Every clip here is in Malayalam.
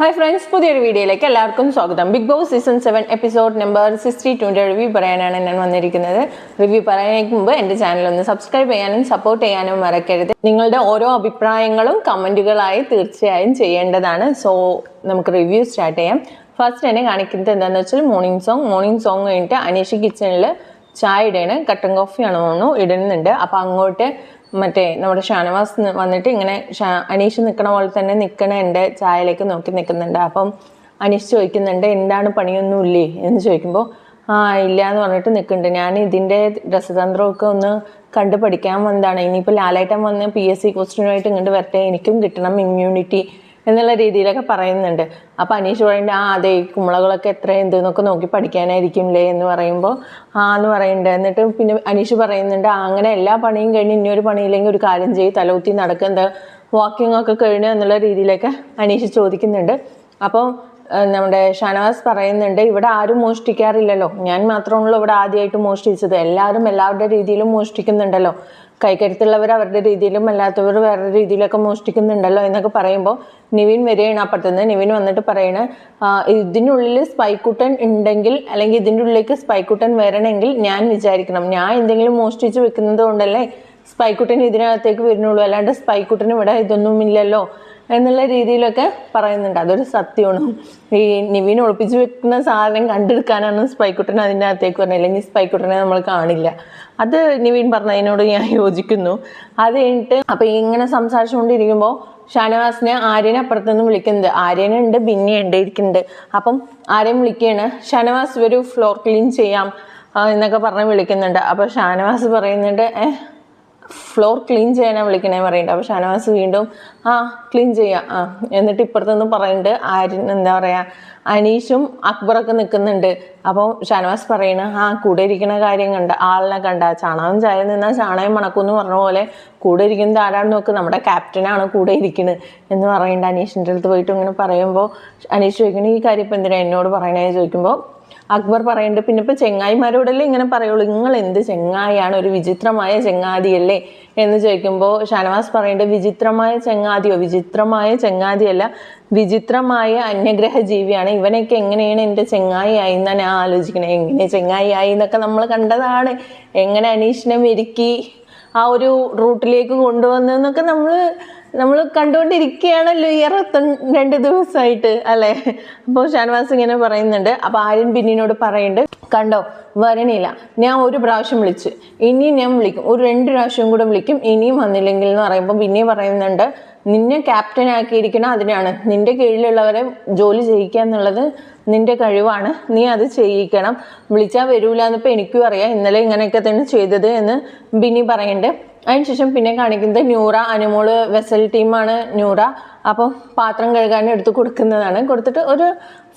ഹായ് ഫ്രണ്ട്സ് പുതിയൊരു വീഡിയോയിലേക്ക് എല്ലാവർക്കും സ്വാഗതം. Bigg Boss season seven episode number sixty ടുവിന്റെ റിവ്യൂ പറയാനാണ് ഞാൻ വന്നിരിക്കുന്നത്. റിവ്യൂ പറയാനേക്ക് മുമ്പ് എന്റെ ചാനൽ ഒന്ന് സബ്സ്ക്രൈബ് ചെയ്യാനും സപ്പോർട്ട് ചെയ്യാനും മറക്കരുത്. നിങ്ങളുടെ ഓരോ അഭിപ്രായങ്ങളും കമന്റുകളായി തീർച്ചയായും ചെയ്യേണ്ടതാണ്. സോ നമുക്ക് റിവ്യൂ സ്റ്റാർട്ട് ചെയ്യാം. ഫസ്റ്റ് തന്നെ കാണിക്കുന്നത് എന്താണെന്ന് വെച്ചാൽ മോർണിംഗ് സോങ് മോർണിംഗ് സോങ് കഴിഞ്ഞിട്ട് അനീഷ് കിച്ചണിൽ ചായ ഇടയാണ്. കട്ടൻ കോഫിയാണ് തോന്നുന്നു ഇടുന്നുണ്ട്. അപ്പോൾ അങ്ങോട്ട് മറ്റേ നമ്മുടെ ഷാനവാസ് ന്ന് വന്നിട്ട് ഇങ്ങനെ അനീഷ് നിൽക്കണ പോലെ തന്നെ നിൽക്കണ എന്റെ ചായയിലേക്ക് നോക്കി നിൽക്കുന്നുണ്ട്. അപ്പം അനീഷ് ചോദിക്കുന്നുണ്ട് എന്താണ് പണിയൊന്നുമില്ലേ? എന്ന് ചോദിക്കുമ്പോൾ ആ ഇല്ല എന്ന് പറഞ്ഞിട്ട് നിൽക്കുന്നുണ്ട്. ഞാൻ ഇതിന്റെ രസതന്ത്രമൊക്കെ ഒന്ന് കണ്ടു പഠിക്കാൻ വന്നതാണ്. ഇനിയിപ്പോൾ ലാലേട്ടൻ വന്ന് പി എസ് സി ക്വസ്റ്റിനുമായിട്ട് ഇങ്ങോട്ട് വരട്ടെ. എനിക്കും കിട്ടണം ഇമ്മ്യൂണിറ്റി എന്നുള്ള രീതിയിലൊക്കെ പറയുന്നുണ്ട്. അപ്പോൾ അനീഷ് പറയുന്നുണ്ട് ആ അതെ കുമ്പളകളൊക്കെ എത്ര എന്ത് എന്നൊക്കെ നോക്കി പഠിക്കാനായിരിക്കുമല്ലേ എന്ന് പറയുമ്പോൾ ആ എന്ന് പറയുന്നുണ്ട്. എന്നിട്ട് പിന്നെ അനീഷ് പറയുന്നുണ്ട് അങ്ങനെ എല്ലാ പണിയും കഴിഞ്ഞ് ഇനിയൊരു പണിയില്ലെങ്കിൽ ഒരു കാര്യം ചെയ്ത് തലകുത്തി നടക്കുന്നത് വാക്കിംഗ് ഒക്കെ കഴിഞ്ഞു എന്നുള്ള രീതിയിലൊക്കെ അനീഷ് ചോദിക്കുന്നുണ്ട്. അപ്പോൾ നമ്മുടെ ഷാനവാസ് പറയുന്നുണ്ട് ഇവിടെ ആരും മോഷ്ടിക്കാറില്ലല്ലോ. ഞാൻ മാത്രമാണല്ലോ ഇവിടെ ആദ്യമായിട്ട് മോഷ്ടിച്ചത്. എല്ലാവരും എല്ലാവരുടെ രീതിയിലും മോഷ്ടിക്കുന്നുണ്ടല്ലോ. കൈക്കരുത്തുള്ളവർ അവരുടെ രീതിയിലും അല്ലാത്തവർ വേറെ രീതിയിലൊക്കെ മോഷ്ടിക്കുന്നുണ്ടല്ലോ എന്നൊക്കെ പറയുമ്പോൾ നിവിൻ വരികയാണ് അപ്പുറത്തുനിന്ന്. നിവിൻ വന്നിട്ട് പറയണ ഇതിനുള്ളിൽ സ്പൈക്കുട്ടൻ ഉണ്ടെങ്കിൽ അല്ലെങ്കിൽ ഇതിന്റെ ഉള്ളിലേക്ക് സ്പൈക്കുട്ടൻ വരണമെങ്കിൽ ഞാൻ വിചാരിക്കണം. ഞാൻ എന്തെങ്കിലും മോഷ്ടിച്ച് വെക്കുന്നത് കൊണ്ടല്ലേ സ്പൈക്കുട്ടൻ ഇതിനകത്തേക്ക് വരുന്നുള്ളൂ. അല്ലാണ്ട് സ്പൈക്കുട്ടൻ ഇവിടെ ഇതൊന്നുമില്ലല്ലോ. എന്നുള്ള രീതിയിലൊക്കെ പറയുന്നുണ്ട്. അതൊരു സത്യമാണ്. ഈ നിവിൻ ഒളിപ്പിച്ച് വെക്കുന്ന സാധനം കണ്ടെടുക്കാനാണ് സ്പൈക്കുട്ടൻ അതിന്റെ അകത്തേക്ക് പറഞ്ഞത് അല്ലെങ്കിൽ സ്പൈക്കുട്ടനെ നമ്മൾ കാണില്ല. അത് നിവിൻ പറഞ്ഞതിനോട് ഞാൻ യോജിക്കുന്നു. അത് കഴിഞ്ഞിട്ട് അപ്പം ഇങ്ങനെ സംസാരിച്ചുകൊണ്ടിരിക്കുമ്പോൾ ഷാനവാസിനെ ആര്യനെ അപ്പുറത്തുനിന്ന് വിളിക്കുന്നത് ആര്യനുണ്ട് ബിന്നിയുണ്ട് ഇരിക്കുന്നുണ്ട്. അപ്പം ആര്യൻ വിളിക്കുകയാണ് ഷാനവാസ് ഒരു ഫ്ലോർ ക്ലീൻ ചെയ്യാം എന്നൊക്കെ പറഞ്ഞ് വിളിക്കുന്നുണ്ട്. അപ്പോൾ ഷാനവാസ് പറയുന്നുണ്ട് ഏഹ് ഫ്ലോർ ക്ലീൻ ചെയ്യാനാണ് വിളിക്കണേ പറയുന്നുണ്ട് അപ്പോൾ ഷാനവാസ് വീണ്ടും ആ ക്ലീൻ ചെയ്യാം. ആ എന്നിട്ട് ഇപ്പുറത്തുനിന്ന് പറയുന്നുണ്ട് ആര്യൻ എന്താ പറയുക അനീഷും അക്ബറൊക്കെ നിൽക്കുന്നുണ്ട് അപ്പോൾ ഷാനവാസ് പറയണ ആ കൂടെ ഇരിക്കുന്ന കാര്യം കണ്ട ആളിനെ കണ്ട ചാണകം ചായ നിന്നാൽ ചാണകം മണക്കും എന്ന് പറഞ്ഞ പോലെ കൂടെ ഇരിക്കുന്നത് ആരാണെന്ന് നോക്ക് നമ്മുടെ ക്യാപ്റ്റനാണ് കൂടെ ഇരിക്കുന്നത് എന്ന് പറയുന്നുണ്ട് അനീഷിന്റെ അടുത്ത് പോയിട്ട് ഇങ്ങനെ പറയുമ്പോൾ അനീഷ് ചോദിക്കണ ഈ കാര്യം ഇപ്പം എന്തിനാണ് എന്നോട് പറയണേ? ചോദിക്കുമ്പോൾ അക്ബർ പറയുന്നുണ്ട് പിന്നെ ഇപ്പൊ ചെങ്ങായിമാരോടല്ലേ ഇങ്ങനെ പറയുള്ളൂ? നിങ്ങൾ എന്ത് ചെങ്ങായിയാണ്? ഒരു വിചിത്രമായ ചെങ്ങാതിയല്ലേ? എന്ന് ചോദിക്കുമ്പോൾ ഷാനവാസ് പറയുന്നുണ്ട് വിചിത്രമായ ചെങ്ങാതിയോ? വിചിത്രമായ ചെങ്ങാതിയല്ല. വിചിത്രമായ അന്യഗ്രഹ ജീവിയാണ് ഇവനൊക്കെ എങ്ങനെയാണ് എന്റെ ചെങ്ങായി ആയി ഞാൻ ആലോചിക്കണേ. എങ്ങനെ ചെങ്ങായി ആയി എന്നൊക്കെ നമ്മൾ കണ്ടതാണ്. എങ്ങനെ അനീഷിനെ മെരുക്കി ആ ഒരു റൂട്ടിലേക്ക് കൊണ്ടുവന്നു എന്നൊക്കെ നമ്മൾ നമ്മൾ കണ്ടുകൊണ്ടിരിക്കുകയാണല്ലോ ഈ അറുപത്തി രണ്ട് ദിവസമായിട്ട് അല്ലേ? അപ്പോൾ ഷാൻവാസ് ഇങ്ങനെ പറയുന്നുണ്ട്. അപ്പോൾ ആര്യൻ ബിന്നിനോട് പറയുന്നുണ്ട് കണ്ടോ വരണില്ല. ഞാൻ ഒരു പ്രാവശ്യം വിളിച്ച്. ഇനിയും ഞാൻ വിളിക്കും. ഒരു രണ്ട് പ്രാവശ്യം കൂടെ വിളിക്കും. ഇനിയും വന്നില്ലെങ്കിൽ എന്ന് പറയുമ്പോൾ ബിന്നി പറയുന്നുണ്ട് നിന്നെ ക്യാപ്റ്റൻ ആക്കിയിരിക്കണം അതിനാണ്. നിന്റെ കീഴിലുള്ളവരെ ജോലി ചെയ്യിക്കുക എന്നുള്ളത് നിന്റെ കഴിവാണ്. നീ അത് ചെയ്യിക്കണം. വിളിച്ചാൽ വരൂല എന്നിപ്പോൾ എനിക്കും അറിയാം. ഇന്നലെ ഇങ്ങനെയൊക്കെ തന്നെ ചെയ്തത് എന്ന് ബിന്നി പറയുന്നുണ്ട്. അതിനുശേഷം പിന്നെ കാണിക്കുന്നത് ന്യൂറ അനുമോൾ വെസൽ ടീമാണ് ന്യൂറ. അപ്പം പാത്രം കഴുകാൻ എടുത്ത് കൊടുക്കുന്നതാണ്. കൊടുത്തിട്ട് ഒരു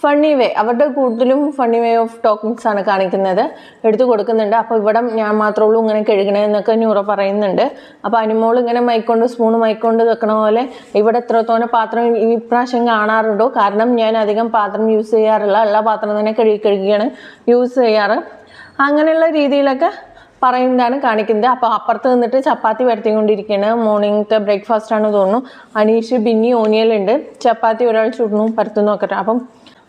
ഫണ്ണി വേ അവരുടെ കൂടുതലും ഫണ്ണി വേ ഓഫ് ടോക്കിങ്സ് ആണ് കാണിക്കുന്നത്. എടുത്തു കൊടുക്കുന്നുണ്ട്. അപ്പോൾ ഇവിടെ ഞാൻ മാത്രമേ ഉള്ളൂ ഇങ്ങനെ കഴുകണമെന്നൊക്കെ ന്യൂറ പറയുന്നുണ്ട്. അപ്പോൾ അനുമോൾ ഇങ്ങനെ മൈക്കൊണ്ട് സ്പൂൺ മൈക്കൊണ്ട് വെക്കണ പോലെ ഇവിടെ എത്രത്തോളം പാത്രം ഈ പ്രാവശ്യം കാണാറുണ്ടോ? കാരണം ഞാൻ അധികം പാത്രം യൂസ് ചെയ്യാറില്ല. എല്ലാ പാത്രം തന്നെ കഴുകി കഴുകിയാണ് യൂസ് ചെയ്യാറ്. അങ്ങനെയുള്ള രീതിയിലൊക്കെ പറയുന്നതാണ് കാണിക്കുന്നത്. അപ്പോൾ അപ്പുറത്ത് നിന്നിട്ട് ചപ്പാത്തി വരുത്തിക്കൊണ്ടിരിക്കുകയാണ് മോർണിംഗത്തെ ബ്രേക്ക്ഫാസ്റ്റ് ആണ് തോന്നുന്നു. അനീഷ് ബിന്നി ഓനിയലുണ്ട് ചപ്പാത്തി ഒരാൾ ചുടുന്നു പരത്തുന്നു നോക്കട്ടെ അപ്പം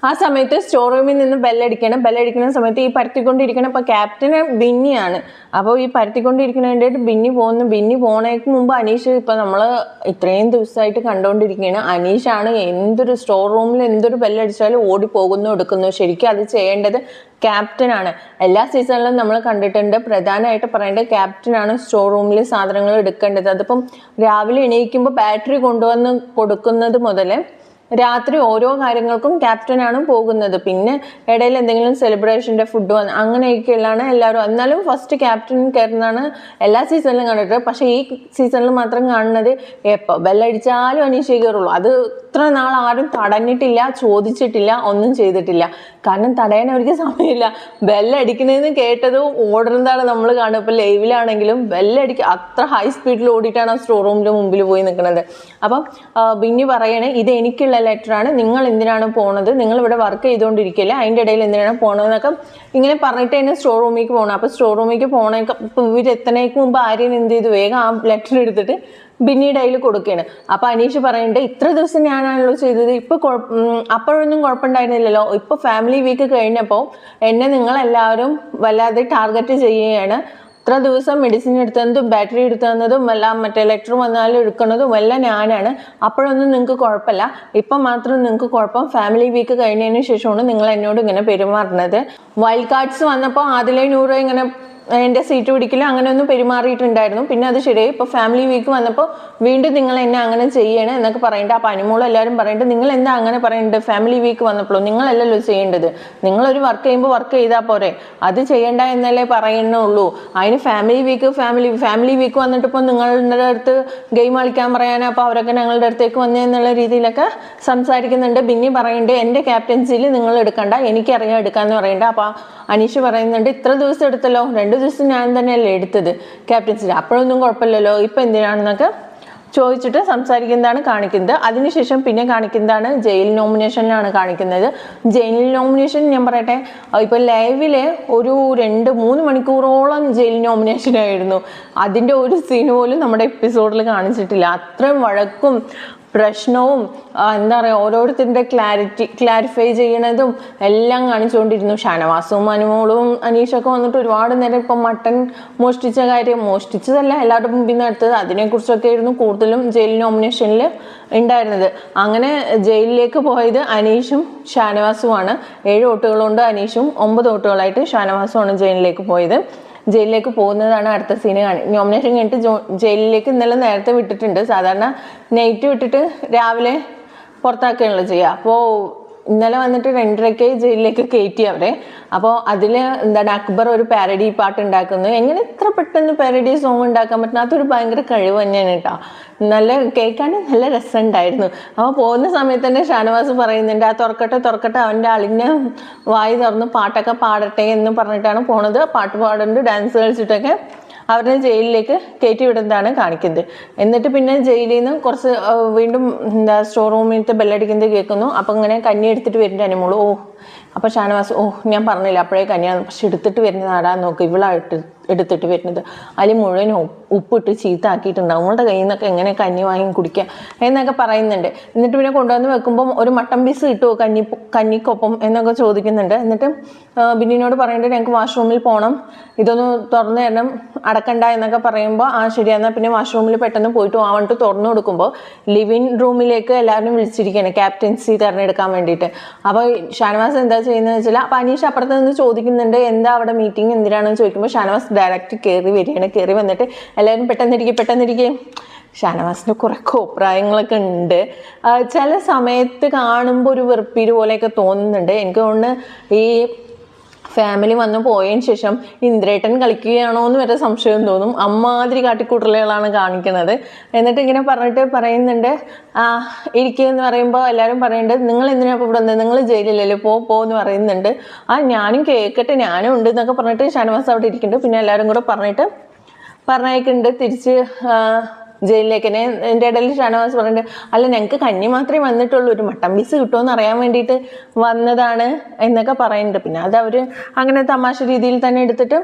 ആ സമയത്ത് സ്റ്റോർ റൂമിൽ നിന്ന് ബെല്ലടിക്കണം ബെല്ലടിക്കുന്ന സമയത്ത് ഈ പരത്തിക്കൊണ്ടിരിക്കണം ഇപ്പോൾ ക്യാപ്റ്റന് ബിന്നിയാണ്. അപ്പോൾ ഈ പരത്തിക്കൊണ്ടിരിക്കുന്നതിന്റെ ബിന്നി പോകുന്നു. ബിന്നി പോണേക്ക് മുമ്പ് അനീഷ് ഇപ്പോൾ നമ്മൾ ഇത്രയും ദിവസമായിട്ട് കണ്ടുകൊണ്ടിരിക്കുകയാണ് അനീഷാണ് എന്തൊരു സ്റ്റോർ റൂമിൽ എന്തൊരു ബെല്ലടിച്ചാലും ഓടി പോകുന്നു എടുക്കുന്നു. ശരിക്കും അത് ചെയ്യേണ്ടത് ക്യാപ്റ്റനാണ് എല്ലാ സീസണിലും നമ്മൾ കണ്ടിട്ടുണ്ട്. പ്രധാനമായിട്ട് പറയേണ്ടത് ക്യാപ്റ്റനാണ് സ്റ്റോർ റൂമിൽ സാധനങ്ങൾ എടുക്കേണ്ടത്. അതിപ്പം രാവിലെ എണീക്കുമ്പോൾ ബാറ്ററി കൊണ്ടുവന്ന് കൊടുക്കുന്നത് മുതൽ രാത്രി ഓരോ കാര്യങ്ങൾക്കും ക്യാപ്റ്റനാണ് പോകുന്നത്. പിന്നെ ഇടയിൽ എന്തെങ്കിലും സെലിബ്രേഷന്റെ ഫുഡ് വന്ന് അങ്ങനെയൊക്കെയുള്ളതാണ് എല്ലാവരും. എന്നാലും ഫസ്റ്റ് ക്യാപ്റ്റൻ കയറുന്നതാണ് എല്ലാ സീസണിലും കണ്ടിട്ട് പക്ഷേ ഈ സീസണിൽ മാത്രം കാണുന്നത് എപ്പോൾ ബെല്ലടിച്ചാലും അനീഷേ കയറുള്ളൂ അത് ഇത്ര നാൾ ആരും തടഞ്ഞിട്ടില്ല ചോദിച്ചിട്ടില്ല ഒന്നും ചെയ്തിട്ടില്ല. കാരണം തടയാൻ അവർക്ക് സമയമില്ല. ബെല്ലടിക്കുന്നതെന്ന് കേട്ടത് ഓടുന്നതാണ് നമ്മൾ കാണുക ഇപ്പോൾ ലൈവിലാണെങ്കിലും ബെല്ലടിക്കുക അത്ര ഹൈ സ്പീഡിൽ ഓടിയിട്ടാണ് ആ സ്റ്റോർ റൂമിന്റെ മുമ്പിൽ പോയി നിൽക്കുന്നത്. അപ്പം ബിന്നി പറയണേ ഇത് എനിക്കുള്ള ലെറ്ററാണ്. നിങ്ങൾ എന്തിനാണ് പോണത്? നിങ്ങൾ ഇവിടെ വർക്ക് ചെയ്തുകൊണ്ടിരിക്കില്ല അതിന്റെ ഇടയിൽ എന്തിനാണ് പോണതെന്നൊക്കെ ഇങ്ങനെ പറഞ്ഞിട്ട് തന്നെ സ്റ്റോർ റൂമിലേക്ക് പോകണം അപ്പോൾ സ്റ്റോർ റൂമിലേക്ക് പോകണേക്ക് എത്തണേക്ക് മുമ്പ് ആര്യൻ എന്ത് ചെയ്തു? വേഗം ആ ലെറ്റർ എടുത്തിട്ട് ബിന്നിയുടെ കയ്യിൽ കൊടുക്കുകയാണ് അപ്പോൾ അനീഷ് പറയുന്നുണ്ട് ഇത്ര ദിവസം ഞാനാണല്ലോ ചെയ്തത്. ഇപ്പോൾ അപ്പോഴൊന്നും കുഴപ്പമുണ്ടായിരുന്നില്ലല്ലോ. ഇപ്പോൾ ഫാമിലി വീക്ക് കഴിഞ്ഞപ്പോൾ എന്നെ നിങ്ങളെല്ലാവരും വല്ലാതെ ടാർഗറ്റ് ചെയ്യുകയാണ്. ഇത്ര ദിവസം മെഡിസിൻ എടുത്തതും ബാറ്ററി എടുത്തു തന്നതും എല്ലാം മറ്റേ ഇലക്ട്രോ വന്നാലും എടുക്കുന്നതും എല്ലാം ഞാനാണ്. അപ്പോഴൊന്നും നിങ്ങൾക്ക് കുഴപ്പമില്ല. ഇപ്പം മാത്രം നിങ്ങൾക്ക് കുഴപ്പം. ഫാമിലി വീക്ക് കഴിഞ്ഞതിന് ശേഷമാണ് നിങ്ങൾ എന്നോട് ഇങ്ങനെ പെരുമാറുന്നത്. വൈൽഡ് കാർഡ്സ് വന്നപ്പോൾ ആദ്യമേ നൂറ് ഇങ്ങനെ എന്റെ സീറ്റ് പിടിക്കലും അങ്ങനെ ഒന്നും പെരുമാറിയിട്ടുണ്ടായിരുന്നു. പിന്നെ അത് ശരിയായി. ഇപ്പോൾ ഫാമിലി വീക്ക് വന്നപ്പോൾ വീണ്ടും നിങ്ങൾ എന്നെ അങ്ങനെ ചെയ്യണേ എന്നൊക്കെ പറയണ്ട. അപ്പോൾ അനുമോളും എല്ലാവരും പറയണ്ട. നിങ്ങൾ എന്താ അങ്ങനെ പറയേണ്ടത് ഫാമിലി വീക്ക് വന്നപ്പോഴും? നിങ്ങളല്ലല്ലോ ചെയ്യേണ്ടത്. നിങ്ങളൊരു വർക്ക് ചെയ്യുമ്പോൾ വർക്ക് ചെയ്താൽ പോരെ. അത് ചെയ്യണ്ട എന്നല്ലേ പറയുന്നുള്ളൂ. അതിന് family week family family week വന്നിട്ട് ഇപ്പോൾ നിങ്ങളുടെ അടുത്ത് ഗെയിം കളിക്കാൻ പറയാനോ? അപ്പോൾ അവരൊക്കെ ഞങ്ങളുടെ അടുത്തേക്ക് വന്നേ എന്നുള്ള രീതിയിലൊക്കെ സംസാരിക്കുന്നുണ്ട്. ബിന്നി പറയുന്നുണ്ട് എന്റെ ക്യാപ്റ്റൻസിയിൽ നിങ്ങൾ എടുക്കണ്ട. എനിക്കറിയാം എടുക്കാന്ന് പറയണ്ട. അപ്പോൾ അനീഷ് പറയുന്നുണ്ട് ഇത്ര ദിവസം എടുത്തല്ലോ. രണ്ട് ദിവസം ഞാൻ തന്നെയല്ലേ എടുത്തത് ക്യാപ്റ്റൻസിൽ അപ്പോഴൊന്നും കുഴപ്പമില്ലല്ലോ. ഇപ്പം എന്തിനാണെന്നൊക്കെ ചോദിച്ചിട്ട് സംസാരിക്കുന്നതാണ് കാണിക്കുന്നത്. അതിനുശേഷം പിന്നെ കാണിക്കുന്നതാണ് ജയിൽ നോമിനേഷനിലാണ് കാണിക്കുന്നത്. ജയിൽ നോമിനേഷൻ ഞാൻ പറയട്ടെ ഇപ്പോൾ ലൈവിൽ ഒരു രണ്ട് മൂന്ന് മണിക്കൂറോളം ജയിൽ നോമിനേഷൻ ആയിരുന്നു. അതിന്റെ ഒരു സീൻ പോലും നമ്മുടെ എപ്പിസോഡിൽ കാണിച്ചിട്ടില്ല. അത്രയും വഴക്കും പ്രശ്നവും എന്താ പറയുക ഓരോരുത്തരുടെ ക്ലാരിറ്റി ക്ലാരിഫൈ ചെയ്യണതും എല്ലാം കാണിച്ചുകൊണ്ടിരുന്നു. ഷാനവാസും അനുമോളും അനീഷൊക്കെ വന്നിട്ട് ഒരുപാട് നേരം ഇപ്പം മട്ടൻ മോഷ്ടിച്ച കാര്യം മോഷ്ടിച്ചതല്ല എല്ലാവരുടെ മുമ്പിൽ നിന്ന് എടുത്തത്. അതിനെക്കുറിച്ചൊക്കെ ആയിരുന്നു കൂടുതലും ജയിൽ നോമിനേഷനിൽ ഉണ്ടായിരുന്നത്. അങ്ങനെ ജയിലിലേക്ക് പോയത് അനീഷും ഷാനവാസുമാണ്. ഏഴ് വോട്ടുകളുണ്ട് അനീഷും ഒമ്പത് വോട്ടുകളായിട്ട് ഷാനവാസുമാണ് ജയിലിലേക്ക് പോയത്. ജയിലിലേക്ക് പോകുന്നതാണ് അടുത്ത സീന് കാണി. നോമിനേഷൻ കഴിഞ്ഞിട്ട് ജയിലിലേക്ക് ഇന്നലെ നേരത്തെ വിട്ടിട്ടുണ്ട്. സാധാരണ നൈറ്റ് വിട്ടിട്ട് രാവിലെ പുറത്താക്കുകയാണല്ലോ ചെയ്യുക. അപ്പോൾ ഇന്നലെ വന്നിട്ട് രണ്ടരയ്ക്ക് ജയിലിലേക്ക് കയറ്റി അവരെ. അപ്പോൾ അതിൽ എന്താണ് അക്ബർ ഒരു പാരഡി പാട്ട് ഉണ്ടാക്കുന്നു. എങ്ങനെ ഇത്ര പെട്ടെന്ന് പാരഡി സോങ് ഉണ്ടാക്കാൻ പറ്റുന്ന? അതൊരു ഭയങ്കര കഴിവ് തന്നെയാണ് കേട്ടോ. നല്ല കേൾക്കാൻ നല്ല രസമുണ്ടായിരുന്നു അപ്പോൾ പോകുന്ന സമയത്ത് തന്നെ ഷാനവാസ് പറയുന്നുണ്ട് ആ തുറക്കട്ടെ തുറക്കട്ടെ അവന്റെ അളിഞ്ഞ വായി തുറന്ന് പാട്ടൊക്കെ പാടട്ടെ എന്ന് പറഞ്ഞിട്ടാണ് പോണത്. പാട്ട് പാടുന്നുണ്ട് ഡാൻസ് കളിച്ചിട്ടൊക്കെ അവരെ ജയിലിലേക്ക് കയറ്റി വിടുന്നതാണ് കാണിക്കുന്നത്. എന്നിട്ട് പിന്നെ ജയിലിൽ നിന്ന് കുറച്ച് വീണ്ടും എന്താ സ്റ്റോർ റൂമിലത്തെ ബെല്ലടിക്കുന്നത് കേൾക്കുന്നു. അപ്പം ഇങ്ങനെ കന്നി എടുത്തിട്ട് വരുന്നുണ്ട് അനുമോൾ. ഓ അപ്പം ഷാനവാസ് ഓ ഞാൻ പറഞ്ഞില്ല അപ്പോഴേ കഞ്ഞിയാണ്. പക്ഷെ എടുത്തിട്ട് വരുന്നത് ആടാ നോക്ക് ഇവളായിട്ട് എടുത്തിട്ട് വരുന്നത്. അതിൽ മുഴുവൻ ഉപ്പ് ഉപ്പിട്ട് ചീത്താക്കിയിട്ടുണ്ടാവും അവളുടെ കയ്യിൽ നിന്നൊക്കെ എങ്ങനെ കഞ്ഞി വാങ്ങി കുടിക്കുക എന്നൊക്കെ പറയുന്നുണ്ട്. എന്നിട്ട് പിന്നെ കൊണ്ടുവന്ന് വെക്കുമ്പോൾ ഒരു മട്ടൻ പീസ് കിട്ടുമോ കഞ്ഞി കഞ്ഞിക്കൊപ്പം എന്നൊക്കെ ചോദിക്കുന്നുണ്ട്. എന്നിട്ട് ബിന്നിനോട് പറയേണ്ടത് ഞങ്ങൾക്ക് വാഷ്റൂമിൽ പോകണം ഇതൊന്ന് തുറന്നു തരണം. അടക്കണ്ട എന്നൊക്കെ പറയുമ്പോൾ ആ ശരി എന്നാൽ പിന്നെ വാഷ്റൂമിൽ പെട്ടെന്ന് പോയിട്ട് ആവണിട്ട് തുറന്നു കൊടുക്കുമ്പോൾ ലിവിങ് റൂമിലേക്ക് എല്ലാവരും വിളിച്ചിരിക്കുകയാണ് ക്യാപ്റ്റൻസി തിരഞ്ഞെടുക്കാൻ വേണ്ടിയിട്ട്. അപ്പോൾ ഷാനവാസ് എന്താ ചെയ്യുന്നത് വെച്ചാൽ അപ്പോൾ അനീഷ് അപ്പുറത്ത് നിന്ന് ചോദിക്കുന്നുണ്ട് എന്താ അവിടെ മീറ്റിംഗ് എന്തിനാണെന്ന് ചോദിക്കുമ്പോൾ ഷാനവാസ് ഡയറക്റ്റ് കയറി വരികയാണ്. കയറി വന്നിട്ട് എല്ലാവരും പെട്ടെന്നിരിക്കും പെട്ടെന്നിരിക്കും ഷാനവാസിന്റെ കുറേ കോപ്രായങ്ങളൊക്കെ ഉണ്ട്. ചില സമയത്ത് കാണുമ്പോൾ ഒരു വെറുപ്പീര് പോലെയൊക്കെ തോന്നുന്നുണ്ട്. എനിക്ക് തോന്നുന്നു ഈ ഫാമിലി വന്നു പോയതിന് ശേഷം ഇന്ദ്രേട്ടൻ കളിക്കുകയാണോ എന്ന് വരെ സംശയം തോന്നും. അമ്മാതിരി കാട്ടിക്കൂട്ടലുകളാണ് കാണിക്കുന്നത്. എന്നിട്ട് ഇങ്ങനെ പറഞ്ഞിട്ട് പറയുന്നുണ്ട് ആ എന്ന് പറയുമ്പോൾ എല്ലാവരും പറയുന്നുണ്ട് നിങ്ങൾ എന്തിനാണ് ഇപ്പോൾ ഇവിടെ വന്നത് നിങ്ങൾ ജയിലിലല്ലേ? പോ പോ എന്ന് പറയുന്നുണ്ട്. ആ ഞാനും കേൾക്കട്ടെ ഞാനും ഉണ്ട് എന്നൊക്കെ പറഞ്ഞിട്ട് ഷാനവാസ് അവിടെ ഇരിക്കുന്നുണ്ട്. പിന്നെ എല്ലാവരും കൂടെ പറഞ്ഞിട്ട് പറഞ്ഞേക്കുന്നുണ്ട് തിരിച്ച് ജയിലിലേക്ക്. എന്നെ എന്റെ ഇടയിൽ ഷാനവാസ് പറഞ്ഞിട്ട് അല്ല ഞങ്ങൾക്ക് കഞ്ഞി മാത്രമേ വന്നിട്ടുള്ളൂ. ഒരു മട്ടൻ പീസ് കിട്ടുമെന്ന് അറിയാൻ വേണ്ടിയിട്ട് വന്നതാണ് എന്നൊക്കെ പറയുന്നുണ്ട്. പിന്നെ അത് അവർ അങ്ങനെ തമാശ രീതിയിൽ തന്നെ എടുത്തിട്ട്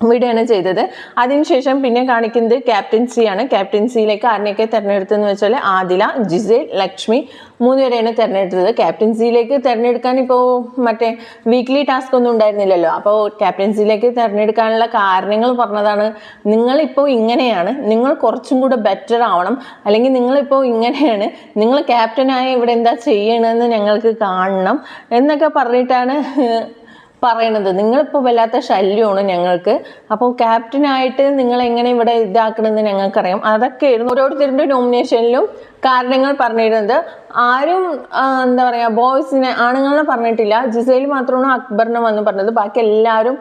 വിടുകയാണ് ചെയ്തത്. അതിനുശേഷം പിന്നെ കാണിക്കുന്നത് ക്യാപ്റ്റൻസിയാണ്. ക്യാപ്റ്റൻസിയിലേക്ക് ആരിനെയൊക്കെ തിരഞ്ഞെടുത്തതെന്ന് വെച്ചാൽ ആദില ജിസേൽ ലക്ഷ്മി മൂന്ന് പേരെയാണ് തിരഞ്ഞെടുത്തത്. ക്യാപ്റ്റൻസിയിലേക്ക് തിരഞ്ഞെടുക്കാൻ ഇപ്പോൾ മറ്റേ വീക്ക്ലി ടാസ്ക് ഒന്നും ഉണ്ടായിരുന്നില്ലല്ലോ. അപ്പോൾ ക്യാപ്റ്റൻസിയിലേക്ക് തിരഞ്ഞെടുക്കാനുള്ള കാരണങ്ങൾ പറഞ്ഞതാണ്. നിങ്ങളിപ്പോൾ ഇങ്ങനെയാണ്. നിങ്ങൾ കുറച്ചും കൂടെ ബെറ്റർ ആവണം. അല്ലെങ്കിൽ നിങ്ങളിപ്പോൾ ഇങ്ങനെയാണ്. നിങ്ങൾ ക്യാപ്റ്റനായ ഇവിടെ എന്താ ചെയ്യണമെന്ന് ഞങ്ങൾക്ക് കാണണം എന്നൊക്കെ പറഞ്ഞിട്ടാണ് പറയണത് നിങ്ങളിപ്പോൾ വല്ലാത്ത ശല്യമാണ് ഞങ്ങൾക്ക്. അപ്പോൾ ക്യാപ്റ്റനായിട്ട് നിങ്ങൾ എങ്ങനെ ഇവിടെ ഇതാക്കണമെന്ന് ഞങ്ങൾക്കറിയാം. അതൊക്കെ അതൊക്കെയായിരുന്നു ഓരോരുത്തരുടെ നോമിനേഷനിലും കാരണങ്ങൾ പറഞ്ഞിരുന്നത്. ആരും എന്താ പറയുക ബോയ്സിനെ ആണുങ്ങളെ പറഞ്ഞിട്ടില്ല. ജിസയിൽ മാത്രമാണ് അക്ബറിനെ വന്ന് പറഞ്ഞത്. ബാക്കി എല്ലാവരും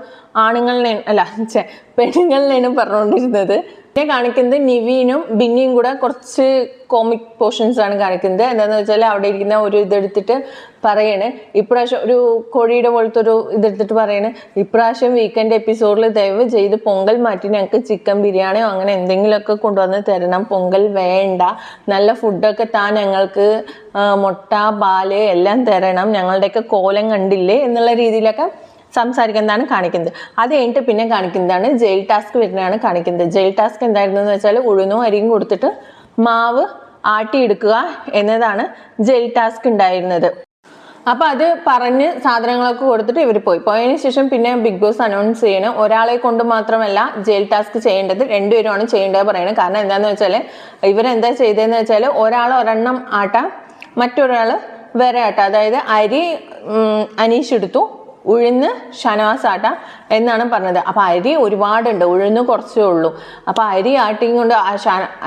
ആണുങ്ങളിനെ അല്ല ഛെ, പെണ്ണുങ്ങളിനെയാണ് പറഞ്ഞുകൊണ്ടിരുന്നത്. പിന്നെ കാണിക്കുന്നത് നിവീനും ബിന്നിയും കൂടെ കുറച്ച് കോമിക് പോർഷൻസ് ആണ് കാണിക്കുന്നത്. എന്താണെന്ന് വെച്ചാൽ അവിടെ ഇരിക്കുന്ന ഒരു ഇതെടുത്തിട്ട് പറയണ്. ഇപ്രാവശ്യം ഒരു കോഴിയുടെ പോലത്തെ ഒരു ഇതെടുത്തിട്ട് പറയണ്. ഇപ്രാവശ്യം വീക്കെൻഡ് എപ്പിസോഡിൽ ദയവ് ചെയ്ത് പൊങ്കൽ മാറ്റി ഞങ്ങൾക്ക് ചിക്കൻ ബിരിയാണിയോ അങ്ങനെ എന്തെങ്കിലുമൊക്കെ കൊണ്ടുവന്ന് തരണം. പൊങ്കൽ വേണ്ട. നല്ല ഫുഡൊക്കെ താൻ ഞങ്ങൾക്ക് മുട്ട പാൽ എല്ലാം തരണം. ഞങ്ങളുടെയൊക്കെ കോലം കണ്ടില്ലേ എന്നുള്ള രീതിയിലൊക്കെ സംസാരിക്കുന്നതാണ് കാണിക്കുന്നത്. അത് കഴിഞ്ഞിട്ട് പിന്നെ കാണിക്കുന്നതാണ് ജയിൽ ടാസ്ക് വരുന്നതാണ് കാണിക്കുന്നത്. ജയിൽ ടാസ്ക് എന്തായിരുന്നു എന്ന് വെച്ചാൽ ഉഴുന്നും അരിയും കൊടുത്തിട്ട് മാവ് ആട്ടിയെടുക്കുക എന്നതാണ് ജയിൽ ടാസ്ക് ഉണ്ടായിരുന്നത്. അപ്പൊ അത് പറഞ്ഞ് സാധനങ്ങളൊക്കെ കൊടുത്തിട്ട് ഇവർ പോയി. പോയതിനു ശേഷം പിന്നെ ബിഗ് ബോസ് അനൗൺസ് ചെയ്യണം. ഒരാളെ കൊണ്ട് മാത്രമല്ല ജയിൽ ടാസ്ക് ചെയ്യേണ്ടത് രണ്ടുപേരുമാണ് ചെയ്യേണ്ടത് പറയണം. കാരണം എന്താന്ന് വെച്ചാൽ ഇവരെന്താ ചെയ്തതെന്ന് വെച്ചാൽ ഒരാൾ ഒരെണ്ണം ആട്ട മറ്റൊരാൾ വേറെ ആട്ട. അതായത് അരി അനീഷ് എടുത്തു. ഉഴുന്ന് ഷനവാസ് ആട്ട എന്നാണ് പറഞ്ഞത്. അപ്പൊ അരി ഒരുപാടുണ്ട്. ഉഴുന്ന് കുറച്ചേ ഉള്ളൂ. അപ്പൊ അരി ആട്ടിയും കൊണ്ട്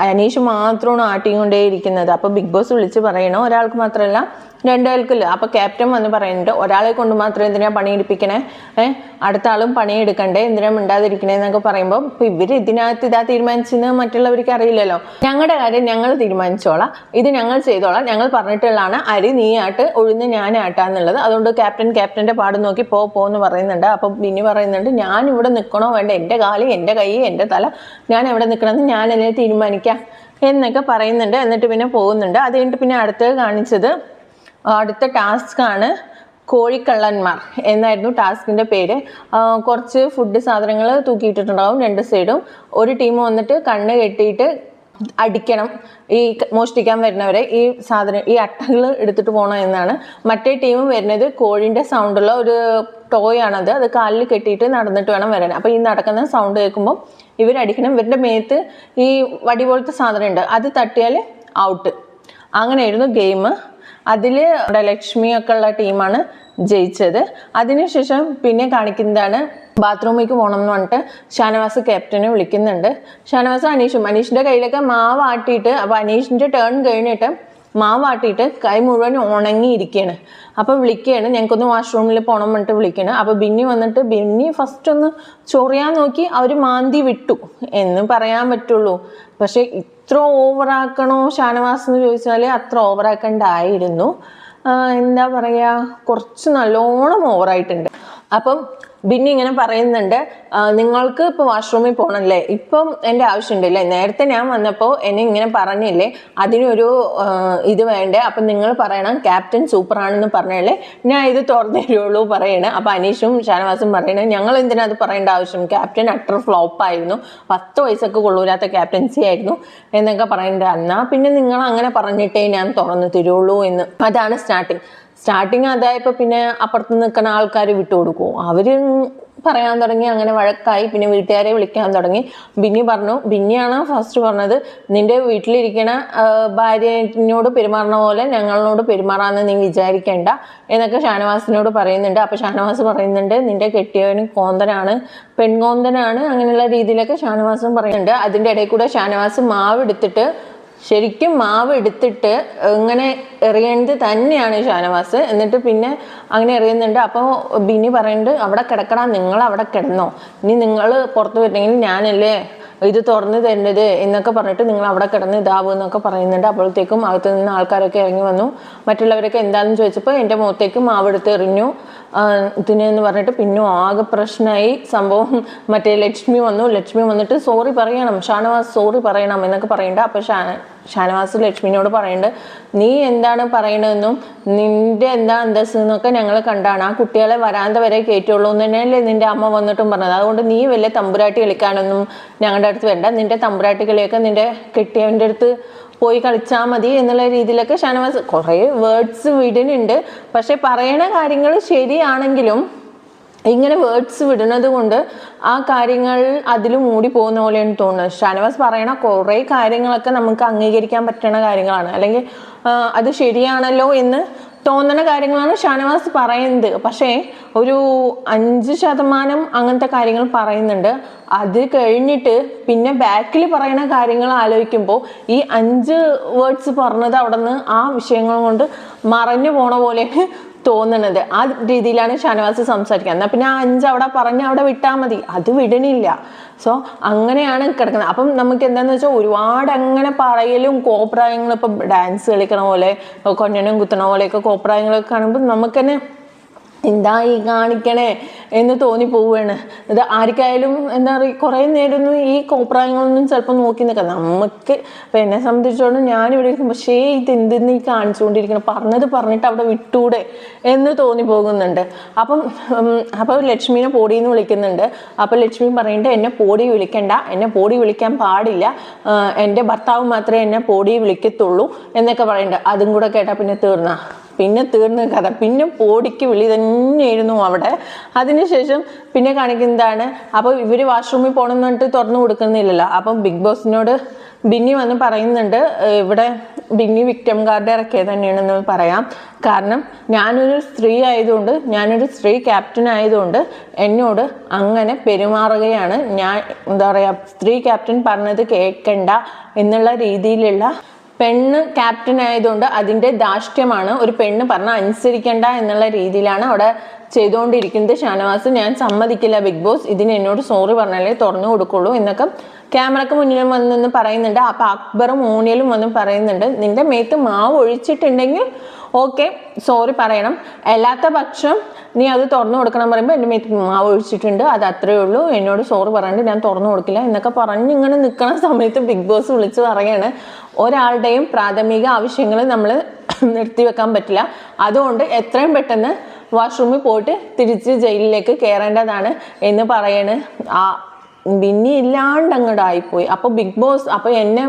അനീഷ് മാത്രമാണ് ആട്ടിയും കൊണ്ടേ ഇരിക്കുന്നത് അപ്പൊ ബിഗ് ബോസ് വിളിച്ച് പറയണോ. ഒരാൾക്ക് മാത്രമല്ല രണ്ടുപേർക്കില്ല. അപ്പൊ ക്യാപ്റ്റൻ വന്ന് പറയുന്നുണ്ട് ഒരാളെ കൊണ്ട് മാത്രം എന്തിനാ പണിയെടുപ്പിക്കണേ ഏഹ് അടുത്ത ആളും പണിയെടുക്കണ്ടേ എന്തിനാ മിണ്ടാതിരിക്കണേ? എന്നൊക്കെ പറയുമ്പോൾ ഇപ്പൊ ഇവർ ഇതിനകത്ത് ഇതാ തീരുമാനിച്ചെന്ന് മറ്റുള്ളവർക്ക് അറിയില്ലല്ലോ. ഞങ്ങളുടെ കാര്യം ഞങ്ങൾ തീരുമാനിച്ചോളാം. ഇത് ഞങ്ങൾ ചെയ്തോളാം. ഞങ്ങൾ പറഞ്ഞിട്ടുള്ളതാണ് അരി നീ ആട്ട് ഉഴുന്ന് ഞാൻ ആട്ടാന്നുള്ളത് അതുകൊണ്ട് ക്യാപ്റ്റൻ ക്യാപ്റ്റന്റെ പാട് നോക്കി പോ പോന്ന് പറയുന്നുണ്ട്. അപ്പം ബിന്നി പറയുന്നുണ്ട് ഞാൻ ഇവിടെ നിൽക്കണോ വേണ്ട. എന്റെ കാൽ എന്റെ കൈ എന്റെ തല ഞാൻ എവിടെ നിൽക്കണമെന്ന് ഞാൻ എന്നെ തീരുമാനിക്കാം. എന്നൊക്കെ പറയുന്നുണ്ട്. എന്നിട്ട് പിന്നെ പോകുന്നുണ്ട്. അത് കഴിഞ്ഞിട്ട് പിന്നെ അടുത്തത് കാണിച്ചത് അടുത്ത ടാസ്ക് ആണ് കോഴിക്കള്ളന്മാർ എന്നായിരുന്നു ടാസ്കിന്റെ പേര്. കുറച്ച് ഫുഡ് സാധനങ്ങൾ തൂക്കിയിട്ടിട്ടുണ്ടാവും രണ്ട് സൈഡും. ഒരു ടീം വന്നിട്ട് കണ്ണ് കെട്ടിയിട്ട് അടിക്കണം. ഈ മോഷ്ടിക്കാൻ വരുന്നവരെ ഈ സാധനം ഈ അട്ടകൾ എടുത്തിട്ട് പോകണം എന്നാണ്. മറ്റേ ടീം വരുന്നത് കോഴിന്റെ സൗണ്ടുള്ള ഒരു ടോയ് ആണത്. അത് കാലിൽ കെട്ടിയിട്ട് നടന്നിട്ട് വേണം വരാൻ. അപ്പോൾ ഈ നടക്കുന്ന സൗണ്ട് കേൾക്കുമ്പോൾ ഇവരടിക്കണം ഇവരുടെ മേത്ത് ഈ വടി പോലത്തെ സാധനം ഉണ്ട് അത് തട്ടിയാൽ ഔട്ട് അങ്ങനെയായിരുന്നു ഗെയിം അതിൽ ലക്ഷ്മിയൊക്കെ ഉള്ള ടീമാണ് ജയിച്ചത്. അതിനുശേഷം പിന്നെ കാണിക്കുന്നതാണ് ബാത്റൂമിലേക്ക് പോകണം എന്ന് പറഞ്ഞിട്ട് ഷാനവാസ് ക്യാപ്റ്റനെ വിളിക്കുന്നുണ്ട്. ഷാനവാസ് അനീഷും അനീഷിന്റെ കയ്യിലൊക്കെ മാവ് ആട്ടിയിട്ട് അപ്പോൾ അനീഷിന്റെ ടേൺ കഴിഞ്ഞിട്ട് മാവ് ആട്ടിയിട്ട് കൈ മുഴുവൻ ഉണങ്ങിയിരിക്കുകയാണ് അപ്പോൾ വിളിക്കുകയാണ് ഞങ്ങൾക്കൊന്ന് വാഷ്റൂമിൽ പോകണം പറഞ്ഞിട്ട് വിളിക്കുകയാണ് അപ്പോൾ ബിന്നി വന്നിട്ട് ബിന്നി ഫസ്റ്റ് ഒന്ന് ചൊറിയാൻ നോക്കി അവർ മാന്തി വിട്ടു എന്ന് പറയാൻ പറ്റുള്ളൂ. പക്ഷേ ഇത്ര ഓവറാക്കണോ ഷാനവാസ് എന്ന് ചോദിച്ചാൽ അത്ര ഓവറാക്കണ്ടായിരുന്നു എന്താ പറയുക കുറച്ച് നല്ലോണം ഓവറായിട്ടുണ്ട് അപ്പം ബിന്നി ഇങ്ങനെ പറയുന്നുണ്ട് നിങ്ങൾക്ക് ഇപ്പോൾ വാഷ്റൂമിൽ പോകണമല്ലേ ഇപ്പം എന്റെ ആവശ്യമുണ്ടല്ലേ? നേരത്തെ ഞാൻ വന്നപ്പോൾ എന്നെ ഇങ്ങനെ പറഞ്ഞില്ലേ? അതിനൊരു ഇത് വേണ്ടേ? അപ്പം നിങ്ങൾ പറയണം ക്യാപ്റ്റൻ സൂപ്പറാണെന്ന് പറഞ്ഞല്ലേ? ഞാൻ ഇത് തുറന്നു തരുള്ളൂ പറയണേ. അപ്പം അനീഷും ഷാനവാസും പറയണേ ഞങ്ങൾ എന്തിനാ അത് പറയേണ്ട ആവശ്യം? ക്യാപ്റ്റൻ അട്ടർ ഫ്ലോപ്പ് ആയിരുന്നു. പത്ത് വയസ്സൊക്കെ കൊള്ളൂരാത്ത ക്യാപ്റ്റൻസി ആയിരുന്നു. എന്നൊക്കെ പറയേണ്ട. എന്നാൽ പിന്നെ നിങ്ങൾ അങ്ങനെ പറഞ്ഞിട്ടേ ഞാൻ തുറന്നു തരുള്ളൂ എന്ന്. അതാണ് സ്റ്റാർട്ടിങ്. സ്റ്റാർട്ടിങ് അതായപ്പോൾ പിന്നെ അപ്പുറത്ത് നിൽക്കുന്ന ആൾക്കാർ വിട്ടുകൊടുക്കും. അവർ പറയാൻ തുടങ്ങി അങ്ങനെ വഴക്കായി പിന്നെ വീട്ടുകാരെ വിളിക്കാൻ തുടങ്ങി. ബിന്നി പറഞ്ഞു ബിന്നിയാണ് ഫസ്റ്റ് പറഞ്ഞത് നിന്റെ വീട്ടിലിരിക്കണ ഭാര്യനോട് പെരുമാറുന്ന പോലെ ഞങ്ങളോട് പെരുമാറാമെന്ന് നീ വിചാരിക്കേണ്ട എന്നൊക്കെ ഷാനവാസിനോട് പറയുന്നുണ്ട്. അപ്പോൾ ഷാനവാസ് പറയുന്നുണ്ട് നിന്റെ കെട്ടിയവന് കോന്തനാണ് പെൺകോന്തനാണ് അങ്ങനെയുള്ള രീതിയിലൊക്കെ ഷാനവാസും പറയുന്നുണ്ട്. അതിന്റെ ഇടയിൽ കൂടെ ഷാനവാസ് മാവ് എടുത്തിട്ട് ശരിക്കും മാവ് എടുത്തിട്ട് ഇങ്ങനെ എറിയേണ്ടത് തന്നെയാണ് ഷാനവാസ്. എന്നിട്ട് പിന്നെ അങ്ങനെ എറിയുന്നുണ്ട്. അപ്പോൾ ബിനി പറയുന്നുണ്ട് അവിടെ കിടക്കണം നിങ്ങൾ അവിടെ കിടന്നോ. ഇനി നിങ്ങൾ പുറത്ത് വരണമെങ്കിൽ ഞാനല്ലേ ഇത് തുറന്നു തരുന്നത് എന്നൊക്കെ പറഞ്ഞിട്ട് നിങ്ങൾ അവിടെ കിടന്ന് ഇതാവും എന്നൊക്കെ പറയുന്നുണ്ട്. അപ്പോഴത്തേക്കും അകത്ത് നിന്ന് ആൾക്കാരൊക്കെ ഇറങ്ങി വന്നു. മറ്റുള്ളവരൊക്കെ എന്താണെന്ന് ചോദിച്ചപ്പോൾ എന്റെ മുഖത്തേക്ക് മാവെടുത്ത് എറിഞ്ഞു. ഇതിനെന്ന് പറഞ്ഞിട്ട് പിന്നെ ആകെ പ്രശ്നമായി. സംഭവം മറ്റേ ലക്ഷ്മി വന്നു. ലക്ഷ്മി വന്നിട്ട് സോറി പറയണം. ഷാനവാസ് സോറി പറയണം എന്നൊക്കെ പറയണ്ട അപ്പോൾ ഷാ ഷാനവാസ് ലക്ഷ്മിനോട് പറയുന്നുണ്ട് നീ എന്താണ് പറയണതെന്നും നിന്റെ എന്താ അന്തസ് എന്നൊക്കെ ഞങ്ങൾ കണ്ടാണ്. ആ കുട്ടികളെ വരാന്ത വരെ കയറ്റുള്ളൂ എന്ന് തന്നെയല്ലേ നിന്റെ അമ്മ വന്നിട്ടും പറഞ്ഞത്. അതുകൊണ്ട് നീ വലിയ തമ്പുരാട്ടി കളിക്കാനൊന്നും ഞങ്ങളുടെ അടുത്ത് വേണ്ട. നിന്റെ തമ്പുരാട്ടി കളിയൊക്കെ നിന്റെ കെട്ടിയവന്റെ അടുത്ത് പോയി കളിച്ചാൽ മതി എന്നുള്ള രീതിയിലൊക്കെ ഷാനവാസ് കുറേ വേർഡ്സ് വിടുന്നുണ്ട്. പക്ഷെ പറയണ കാര്യങ്ങൾ ശരിയാണെങ്കിലും ഇങ്ങനെ വേർഡ്സ് വിടുന്നത് കൊണ്ട് ആ കാര്യങ്ങൾ അതിൽ മൂടി പോകുന്ന പോലെയാണ് തോന്നുന്നത്. ഷാനവാസ് പറയണ കുറേ കാര്യങ്ങളൊക്കെ നമുക്ക് അംഗീകരിക്കാൻ പറ്റുന്ന കാര്യങ്ങളാണ്. അല്ലെങ്കിൽ അത് ശരിയാണല്ലോ എന്ന് തോന്നുന്ന കാര്യങ്ങളാണ് ഷാനവാസ് പറയുന്നത്. പക്ഷേ ഒരു അഞ്ച് ശതമാനം അങ്ങനത്തെ കാര്യങ്ങൾ പറയുന്നുണ്ട്. അത് കഴിഞ്ഞിട്ട് പിന്നെ ബാക്കിൽ പറയുന്ന കാര്യങ്ങൾ ആലോചിക്കുമ്പോൾ ഈ അഞ്ച് വേർഡ്സ് പറഞ്ഞത് അവിടെ നിന്ന് ആ വിഷയങ്ങൾ കൊണ്ട് മറഞ്ഞു പോണ പോലെയാണ് തോന്നുന്നത് ആ രീതിയിലാണ് ഷാനവാസ് സംസാരിക്കുക എന്നാൽ പിന്നെ ആ അഞ്ച് അവിടെ പറഞ്ഞ് അവിടെ വിട്ടാൽ മതി. അത് വിടണില്ല. സോ അങ്ങനെയാണ് കിടക്കുന്നത്. അപ്പം നമുക്ക് എന്താണെന്ന് വെച്ചാൽ ഒരുപാട് അങ്ങനെ പറയലും കോപ്രായങ്ങളും ഇപ്പം ഡാൻസ് കളിക്കണ പോലെ കൊഞ്ഞനും കുത്തണ പോലെയൊക്കെ കോപ്രായങ്ങളൊക്കെ കാണുമ്പോൾ നമുക്ക് തന്നെ എന്താ ഈ കാണിക്കണേ എന്ന് തോന്നിപ്പോവുകയാണ് ഇത് ആർക്കായാലും എന്താ പറയുക കുറേ നേരമൊന്നും ഈ കോപ്രായങ്ങളൊന്നും ചിലപ്പോൾ നോക്കി നിൽക്കാം നമുക്ക് ഇപ്പം എന്നെ സംബന്ധിച്ചോളം ഞാനിവിടെ ഇരിക്കും പക്ഷേ ഇത് എന്തെന്ന് ഈ കാണിച്ചുകൊണ്ടിരിക്കണം? പറഞ്ഞത് പറഞ്ഞിട്ട് അവിടെ വിട്ടൂടെ? എന്ന് തോന്നിപ്പോകുന്നുണ്ട് അപ്പം അപ്പം അപ്പോൾ ലക്ഷ്മീനെ പോടിയെന്ന് വിളിക്കുന്നുണ്ട്. അപ്പോൾ ലക്ഷ്മി പറയുന്നുണ്ട് എന്നെ പോടി വിളിക്കണ്ട എന്നെ പോടി വിളിക്കാൻ പാടില്ല. എന്റെ ഭർത്താവ് മാത്രമേ എന്നെ പോടി വിളിക്കത്തുള്ളൂ എന്നൊക്കെ പറയുന്നുണ്ട് അതും കൂടെ കേട്ടാൽ പിന്നെ തീർന്ന. പിന്നെ തീർന്ന കഥ. പിന്നെ പോടിക്ക് വിളി തന്നെയായിരുന്നു അവിടെ. അതിനുശേഷം പിന്നെ കാണിക്കുന്നതാണ് അപ്പോൾ ഇവർ വാഷ്റൂമിൽ പോകണം എന്ന് പറഞ്ഞിട്ട് തുറന്നു കൊടുക്കുന്നില്ലല്ലോ. അപ്പം ബിഗ് ബോസിനോട് ബിന്നി വന്ന് പറയുന്നുണ്ട് ഇവിടെ ബിന്നി വിക്ടം കാർഡ് ഇറക്കിയത് തന്നെയാണെന്ന് പറയാം. കാരണം ഞാനൊരു സ്ത്രീ ആയതുകൊണ്ട് ഞാനൊരു സ്ത്രീ ക്യാപ്റ്റൻ ആയതുകൊണ്ട് എന്നോട് അങ്ങനെ പെരുമാറുകയാണ്. ഞാൻ എന്താ പറയുക സ്ത്രീ ക്യാപ്റ്റൻ പറഞ്ഞത് കേൾക്കണ്ട എന്നുള്ള രീതിയിലുള്ള പെണ്ണ് ക്യാപ്റ്റൻ ആയതുകൊണ്ട് അതിന്റെ ധാർഷ്ട്യമാണ്. ഒരു പെണ്ണ് പറഞ്ഞാൽ അനുസരിക്കേണ്ട എന്നുള്ള രീതിയിലാണ് അവിടെ ചെയ്തുകൊണ്ടിരിക്കുന്നത്. ഷാനവാസ് ഞാൻ സമ്മതിക്കില്ല ബിഗ് ബോസ്. ഇതിന് എന്നോട് സോറി പറഞ്ഞാലേ തുറന്നു കൊടുക്കുള്ളൂ എന്നൊക്കെ ക്യാമറക്ക് മുന്നിലും വന്നെന്ന് നിന്ന് പറയുന്നുണ്ട്. അപ്പം അക്ബറും മോണിയലും വന്ന് പറയുന്നുണ്ട്. നിന്റെ മേത്ത് മാവ് ഒഴിച്ചിട്ടുണ്ടെങ്കിൽ ഓക്കെ സോറി പറയണം. അല്ലാത്ത പക്ഷം നീ അത് തുറന്നു കൊടുക്കണം പറയുമ്പോൾ എന്റെ മേത്ത് മാവ് ഒഴിച്ചിട്ടുണ്ട്. അത് അത്രയേ ഉള്ളൂ. എന്നോട് സോറി പറയണ്ട് ഞാൻ തുറന്നു കൊടുക്കില്ല എന്നൊക്കെ പറഞ്ഞ് ഇങ്ങനെ നിൽക്കുന്ന സമയത്ത് ബിഗ് ബോസ് വിളിച്ച് പറയാണ്. ഒരാളുടെയും പ്രാഥമിക ആവശ്യങ്ങൾ നമ്മൾ നിർത്തിവെക്കാൻ പറ്റില്ല. അതുകൊണ്ട് എത്രയും പെട്ടെന്ന് വാഷ്റൂമിൽ പോയിട്ട് തിരിച്ച് ജയിലിലേക്ക് കയറേണ്ടതാണ് എന്ന് പറയണ്. ആ ബിന്നി ഇല്ലാണ്ട് അങ്ങോട്ട് ആയിപ്പോയി. അപ്പോൾ ബിഗ് ബോസ് അപ്പോൾ എന്നെ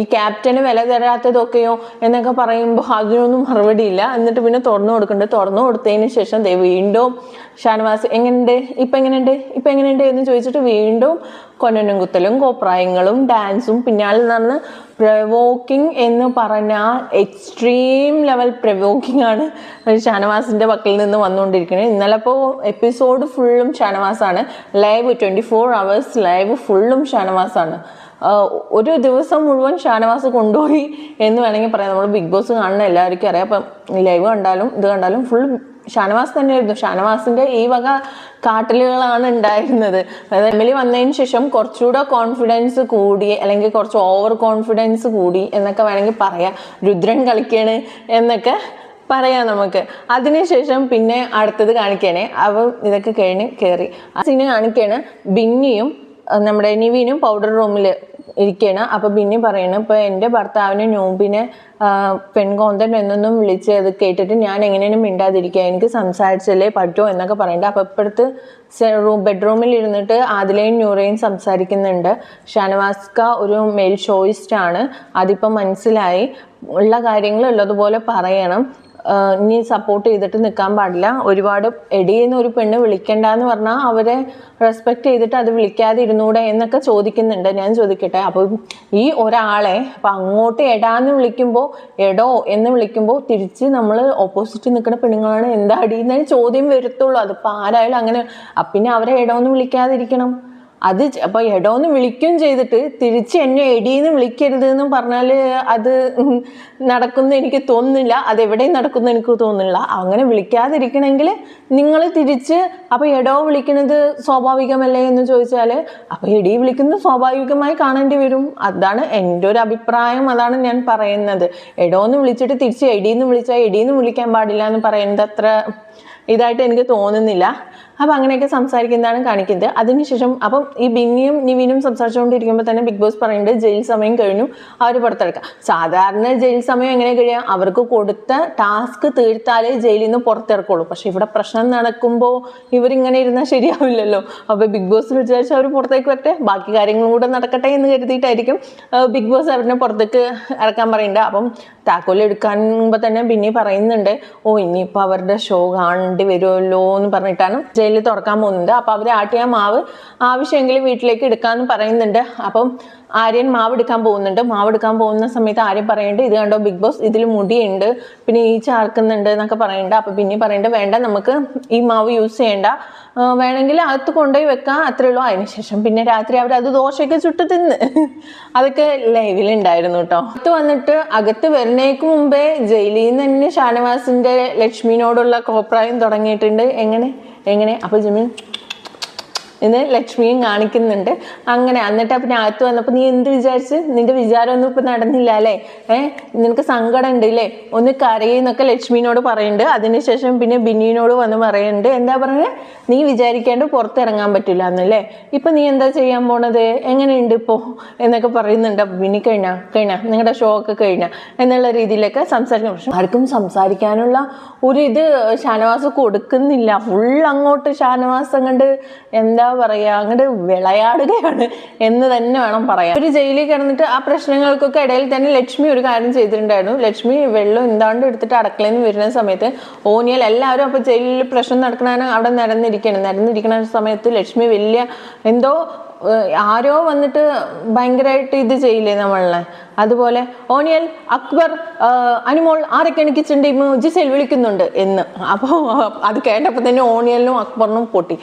ഈ ക്യാപ്റ്റന് വില തരാത്തതൊക്കെയോ എന്നൊക്കെ പറയുമ്പോൾ അതിനൊന്നും മറുപടി ഇല്ല. എന്നിട്ട് പിന്നെ തുറന്നു കൊടുക്കുന്നുണ്ട് തുറന്നു കൊടുത്തതിന് ശേഷം ദേ വീണ്ടും ഷാനവാസ് എങ്ങനെയുണ്ട്? ഇപ്പം എങ്ങനെയുണ്ട്? ഇപ്പം എങ്ങനെയുണ്ട്? എന്ന് ചോദിച്ചിട്ട് വീണ്ടും കൊന്നനും കുത്തലും കോപ്രായങ്ങളും ഡാൻസും പിന്നാലെ നടന്ന് പ്രവോക്കിംഗ് എന്ന് പറഞ്ഞാൽ എക്സ്ട്രീം ലെവൽ പ്രവോക്കിംഗ് ആണ് ഷാനവാസിന്റെ പക്കൽ നിന്ന് വന്നുകൊണ്ടിരിക്കുന്നത്. ഇന്നലെ ഇപ്പോൾ എപ്പിസോഡ് ഫുള്ളും ഷാനവാസാണ്. Live twenty four hours live ഫുള്ളും ഷാനവാസാണ് ഒരു ദിവസം മുഴുവൻ ഷാനവാസ് കൊണ്ടുപോയി എന്ന് വേണമെങ്കിൽ പറയാം. നമ്മൾ ബിഗ് ബോസ് കാണുന്ന എല്ലാവർക്കും അറിയാം. അപ്പം ലൈവ് കണ്ടാലും ഇത് കണ്ടാലും ഫുൾ ഷാനവാസ് തന്നെയായിരുന്നു. ഷാനവാസിന്റെ ഈ വക കാട്ടലുകളാണ് ഉണ്ടായിരുന്നത്. അതായത് എമിലി വന്നതിന് ശേഷം കുറച്ചുകൂടെ കോൺഫിഡൻസ് കൂടി അല്ലെങ്കിൽ കുറച്ച് ഓവർ കോൺഫിഡൻസ് കൂടി എന്നൊക്കെ വേണമെങ്കിൽ പറയാം. രുദ്രൻ കളിക്കാണ് എന്നൊക്കെ പറയാം നമുക്ക്. അതിനുശേഷം പിന്നെ അടുത്തത് കാണിക്കണേ. അവ ഇതൊക്കെ കഴിഞ്ഞ് കയറി ആ സീന് കാണിക്കാണ്. ബിന്നിയും നമ്മുടെ നിവീനും പൗഡർ റൂമിൽ ഇരിക്കുകയാണ് അപ്പോൾ ബിന്നി പറയണം ഇപ്പോൾ എന്റെ ഭർത്താവിനെ നോമ്പിനെ പെൺകോന്തൻ എന്നൊന്നും വിളിച്ച് അത് കേട്ടിട്ട് ഞാൻ എങ്ങനെയും മിണ്ടാതിരിക്കുക. എനിക്ക് സംസാരിച്ചല്ലേ പറ്റുമോ എന്നൊക്കെ പറയണ്ട. അപ്പോൾ ഇപ്പുറത്ത് ബെഡ്റൂമിൽ ഇരുന്നിട്ട് ആദിലയും നൂറയും സംസാരിക്കുന്നുണ്ട്. ഷാനവാസ്ക ഒരു മെയിൽ ഷോയിസ്റ്റ് ആണ് അതിപ്പോൾ മനസ്സിലായി. ഉള്ള കാര്യങ്ങൾ ഉള്ളതുപോലെ പറയണം. ഇനി സപ്പോർട്ട് ചെയ്തിട്ട് നിൽക്കാൻ പാടില്ല. ഒരുപാട് എടിയെന്ന് ഒരു പെണ്ണ് വിളിക്കണ്ട എന്ന് പറഞ്ഞാൽ അവരെ റെസ്പെക്ട് ചെയ്തിട്ട് അത് വിളിക്കാതെ ഇരുന്നൂടെ എന്നൊക്കെ ചോദിക്കുന്നുണ്ട്. ഞാൻ ചോദിക്കട്ടെ അപ്പം ഈ ഒരാളെ അപ്പം അങ്ങോട്ട് എടാന്ന് വിളിക്കുമ്പോൾ എടോ എന്ന് വിളിക്കുമ്പോൾ തിരിച്ച് നമ്മൾ ഓപ്പോസിറ്റ് നിൽക്കുന്ന പെണ്ണുങ്ങളാണ്. എന്താ അടിയെന്നേ ചോദ്യം വരത്തുള്ളൂ. അതിപ്പോൾ ആരായാലും അങ്ങനെ. പിന്നെ അവരെ എടോ എന്ന് വിളിക്കാതിരിക്കണം. അത് അപ്പോൾ അപ്പൊ എടോന്ന് വിളിക്കും ചെയ്തിട്ട് തിരിച്ച് എന്നെ എടീന്ന് വിളിക്കരുത് എന്ന് പറഞ്ഞാൽ അത് നടക്കുന്ന എനിക്ക് തോന്നുന്നില്ല. അത് എവിടെയും നടക്കുന്ന എനിക്ക് തോന്നുന്നില്ല. അങ്ങനെ വിളിക്കാതിരിക്കണമെങ്കിൽ നിങ്ങൾ തിരിച്ച് അപ്പൊ എടോ വിളിക്കുന്നത് സ്വാഭാവികമല്ലേ എന്ന് ചോദിച്ചാൽ അപ്പൊ എടി വിളിക്കുന്നത് സ്വാഭാവികമായി കാണേണ്ടി വരും. അതാണ് എന്റെ ഒരു അഭിപ്രായം. അതാണ് ഞാൻ പറയുന്നത്. എടോന്ന് വിളിച്ചിട്ട് തിരിച്ച് എടീന്ന് വിളിച്ചാൽ എടീന്ന് വിളിക്കാൻ പാടില്ല എന്ന് പറയുന്നത് അത്ര ഇതായിട്ട് എനിക്ക് തോന്നുന്നില്ല. അപ്പം അങ്ങനെയൊക്കെ സംസാരിക്കുന്നതാണ് കാണിക്കുന്നത്. അതിനുശേഷം അപ്പം ഈ ബിന്നിയും നിവിനും സംസാരിച്ചുകൊണ്ടിരിക്കുമ്പോൾ തന്നെ ബിഗ് ബോസ് പറയുന്നുണ്ട് ജയിൽ സമയം കഴിഞ്ഞു. അവർ പുറത്തെടുക്കുക സാധാരണ ജയിൽ സമയം എങ്ങനെ കഴിയാം? അവർക്ക് കൊടുത്ത ടാസ്ക് തീർത്താലേ ജയിലിൽ നിന്ന് പുറത്തിറക്കുള്ളൂ. പക്ഷേ ഇവിടെ പ്രശ്നം നടക്കുമ്പോൾ ഇവരിങ്ങനെ ഇരുന്നാൽ ശരിയാവില്ലല്ലോ. അപ്പോൾ ബിഗ് ബോസ് വിചാരിച്ച് അവർ പുറത്തേക്ക് വരട്ടെ. ബാക്കി കാര്യങ്ങളും കൂടെ നടക്കട്ടെ എന്ന് കരുതിയിട്ടായിരിക്കും ബിഗ് ബോസ് അവരിനെ പുറത്തേക്ക് ഇറക്കാൻ പറയുന്നുണ്ട് അപ്പം താക്കോൽ എടുക്കാൻ മുമ്പ് തന്നെ പിന്നെ പറയുന്നുണ്ട് ഓ ഇനിയിപ്പോൾ അവരുടെ ഷോ കാണേണ്ടി വരുമല്ലോ എന്ന് പറഞ്ഞിട്ടാണ് ജയിലിൽ തുറക്കാൻ പോകുന്നുണ്ട്. അപ്പോൾ അവർ ആട്ടിയ മാവ് ആവശ്യമെങ്കിൽ വീട്ടിലേക്ക് എടുക്കാമെന്ന് പറയുന്നുണ്ട്. അപ്പം ആര്യൻ മാവ് എടുക്കാൻ പോകുന്നുണ്ട്. മാവ് എടുക്കാൻ പോകുന്ന സമയത്ത് ആര്യൻ പറയുന്നുണ്ട് ഇത് കണ്ടോ ബിഗ് ബോസ് ഇതിൽ മുടിയുണ്ട്. പിന്നെ ഈ ചാർക്കുന്നുണ്ട് എന്നൊക്കെ പറയുന്നുണ്ട്. അപ്പോൾ പിന്നെ പറയുന്നുണ്ട് വേണ്ട നമുക്ക് ഈ മാവ് യൂസ് ചെയ്യേണ്ട. വേണമെങ്കിൽ അകത്ത് കൊണ്ടുപോയി വെക്കാം. അത്രേ ഉള്ളൂ. അതിനുശേഷം പിന്നെ രാത്രി അവർ അത് ദോശയൊക്കെ ചുട്ട് തിന്ന്. അതൊക്കെ ലൈവിലുണ്ടായിരുന്നു കേട്ടോ അകത്ത് വന്നിട്ട് അകത്ത് വരുന്നേക്ക് മുമ്പേ ജയിലിൽ നിന്ന് തന്നെ ഷാനവാസിന്റെ ലക്ഷ്മിനോടുള്ള കോപ്രായം തുടങ്ങിയിട്ടുണ്ട്. എങ്ങനെ? എങ്ങനെ? അപ്പോൾ ജിമിൻ എന്ന് ലക്ഷ്മിയും കാണിക്കുന്നുണ്ട്. അങ്ങനെ എന്നിട്ട് പിന്നെ അകത്ത് വന്നപ്പോൾ നീ എന്ത് വിചാരിച്ച്? നിന്റെ വിചാരമൊന്നും ഇപ്പം നടന്നില്ല അല്ലേ? ഏഹ് നിനക്ക് സങ്കടം ഉണ്ട് ഇല്ലേ? ഒന്ന് കരയെന്നൊക്കെ ലക്ഷ്മിനോട് പറയുന്നുണ്ട്. അതിനുശേഷം പിന്നെ ബിന്നിനോട് വന്ന് പറയുന്നുണ്ട്. എന്താ പറഞ്ഞത് നീ വിചാരിക്കാണ്ട് പുറത്തിറങ്ങാൻ പറ്റില്ല എന്നല്ലേ ഇപ്പം നീ എന്താ ചെയ്യാൻ പോണത്? എങ്ങനെയുണ്ട് ഇപ്പോൾ എന്നൊക്കെ പറയുന്നുണ്ട്. അപ്പം ബിന്നി കഴിഞ്ഞാ കഴിഞ്ഞാ നിങ്ങളുടെ ഷോ ഒക്കെ കഴിഞ്ഞാ എന്നുള്ള രീതിയിലൊക്കെ സംസാരിക്കാൻ പക്ഷെ ആർക്കും സംസാരിക്കാനുള്ള ഒരു ഇത് ഷാനവാസ് കൊടുക്കുന്നില്ല. ഫുൾ അങ്ങോട്ട് ഷാനവാസം അങ്ങോട്ട് എന്താ പറയുക അങ്ങോട്ട് വിളയാടുകയാണ് എന്ന് തന്നെ വേണം പറയാൻ. ഒരു ജയിലിൽ കിടന്നിട്ട് ആ പ്രശ്നങ്ങൾക്കൊക്കെ ഇടയിൽ തന്നെ ലക്ഷ്മി ഒരു കാര്യം ചെയ്തിട്ടുണ്ടായിരുന്നു. ലക്ഷ്മി വെള്ളം എന്താണ്ട് എടുത്തിട്ട് അടക്കളയിൽ വരുന്ന സമയത്ത് ഓനിയൽ എല്ലാവരും അപ്പോൾ ജയിലിൽ പ്രശ്നം നടക്കണ അവിടെ നടന്നിരിക്കണം. നടന്നിരിക്കുന്ന സമയത്ത് ലക്ഷ്മി വലിയ എന്തോ ആരോ വന്നിട്ട് ഭയങ്കരമായിട്ട് ഇത് ചെയ്യില്ലേ നമ്മളെ? അതുപോലെ ഓനിയൽ അക്ബർ അനുമോൾ ആരൊക്കെയാണ് കിച്ചൺ ടീം ജിസയിൽ വിളിക്കുന്നുണ്ട് എന്ന്. അപ്പോൾ അത് കേട്ടപ്പോൾ തന്നെ ഓണിയലിനും അക്ബറിനും പൊട്ടി.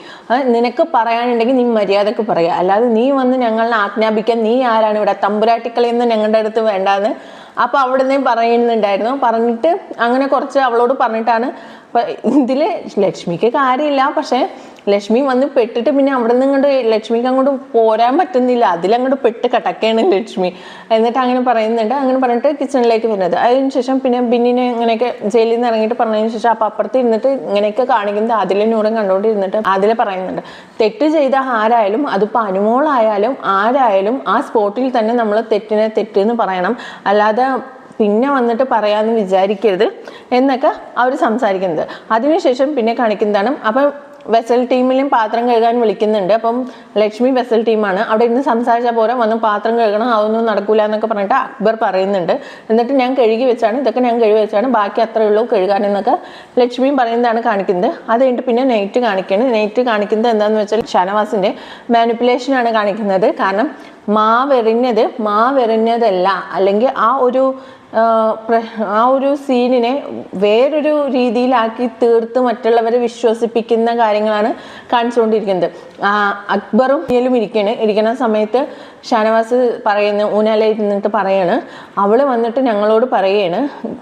നിനക്ക് പറയാനുണ്ടെങ്കിൽ നീ മര്യാദയ്ക്ക് പറയുക അല്ലാതെ നീ വന്ന് ഞങ്ങളെ ആജ്ഞാപിക്കാൻ നീ ആരാണ് ഇവിടെ? തമ്പുരാട്ടിക്കളിയെന്ന് ഞങ്ങളുടെ അടുത്ത് വേണ്ടാന്ന്. അപ്പോൾ നിന്നേ പറയുന്നുണ്ടായിരുന്നു. പറഞ്ഞിട്ട് അങ്ങനെ കുറച്ച് അവളോട് പറഞ്ഞിട്ടാണ്. ഇതിൽ ലക്ഷ്മിക്ക് കാര്യമില്ല. പക്ഷേ ലക്ഷ്മി വന്ന് പെട്ടിട്ട് പിന്നെ അവിടെ നിന്ന് ഇങ്ങോട്ട് ലക്ഷ്മിക്ക് അങ്ങോട്ട് പോരാൻ പറ്റുന്നില്ല. അതിലങ്ങോട്ട് പെട്ട് കിടക്കുകയാണ് ലക്ഷ്മി. എന്നിട്ട് അങ്ങനെ പറയുന്നുണ്ട്. അങ്ങനെ പറഞ്ഞിട്ട് കിച്ചണിലേക്ക് വരുന്നത്. അതിനുശേഷം പിന്നെ ബിന്നിനെ ഇങ്ങനെയൊക്കെ ജയിലിൽ നിന്ന് ഇറങ്ങിയിട്ട് പറഞ്ഞതിന് ശേഷം അപ്പം അപ്പുറത്ത് ഇരുന്നിട്ട് ഇങ്ങനെയൊക്കെ കാണിക്കുന്നത് അതിലെ നൂറും കണ്ടുകൊണ്ടിരുന്നിട്ട് അതിലെ പറയുന്നുണ്ട്. തെറ്റ് ചെയ്ത ആരായാലും അതിപ്പോൾ അനുമോളായാലും ആരായാലും ആ സ്പോട്ടിൽ തന്നെ നമ്മൾ തെറ്റിനെ തെറ്റ് എന്ന് പറയണം. അല്ലാതെ പിന്നെ വന്നിട്ട് പറയാമെന്ന് വിചാരിക്കരുത്. എന്നൊക്കെ അവർ സംസാരിക്കുന്നത്. അതിനുശേഷം പിന്നെ കാണിക്കുന്നതാണ്. അപ്പം വെസൽ ടീമിലും പാത്രം കഴുകാൻ വിളിക്കുന്നുണ്ട്. അപ്പം ലക്ഷ്മി വെസൽ ടീമാണ് അവിടെ ഇരുന്ന് സംസാരിച്ചാൽ പോരാ വന്ന് പാത്രം കഴുകണം അതൊന്നും നടക്കൂല എന്നൊക്കെ പറഞ്ഞിട്ട് അക്ബർ പറയുന്നുണ്ട്. എന്നിട്ട് ഞാൻ കഴുകി വെച്ചാണ് ഇതൊക്കെ ഞാൻ കഴുകി വെച്ചാണ് ബാക്കി അത്രയേ ഉള്ളൂ കഴുകാൻ എന്നൊക്കെ ലക്ഷ്മിയും പറയുന്നതാണ് കാണിക്കുന്നത്. അത് കഴിഞ്ഞിട്ട് പിന്നെ നെയ്റ്റ് കാണിക്കുന്നത് നെയ്റ്റ് കാണിക്കുന്നത് എന്താണെന്ന് വെച്ചാൽ ഷാനവാസിന്റെ മാനിപ്പുലേഷനാണ് കാണിക്കുന്നത്. കാരണം മാവെറിഞ്ഞത് മാവെറിഞ്ഞതല്ല അല്ലെങ്കിൽ ആ ഒരു ആ, ഒരു സീനിനെ വേറൊരു രീതിയിലാക്കി തീർത്ത് മറ്റുള്ളവരെ വിശ്വസിപ്പിക്കുന്ന കാര്യങ്ങളാണ് കാണിച്ചുകൊണ്ടിരിക്കുന്നത്. അക്ബറും ഇരിക്കണ് ഇരിക്കുന്ന സമയത്ത് ഷാനവാസ് പറയുന്നു ഊനാല ഇരുന്നിട്ട് പറയാണ്. അവൾ വന്നിട്ട് ഞങ്ങളോട് പറയാണ്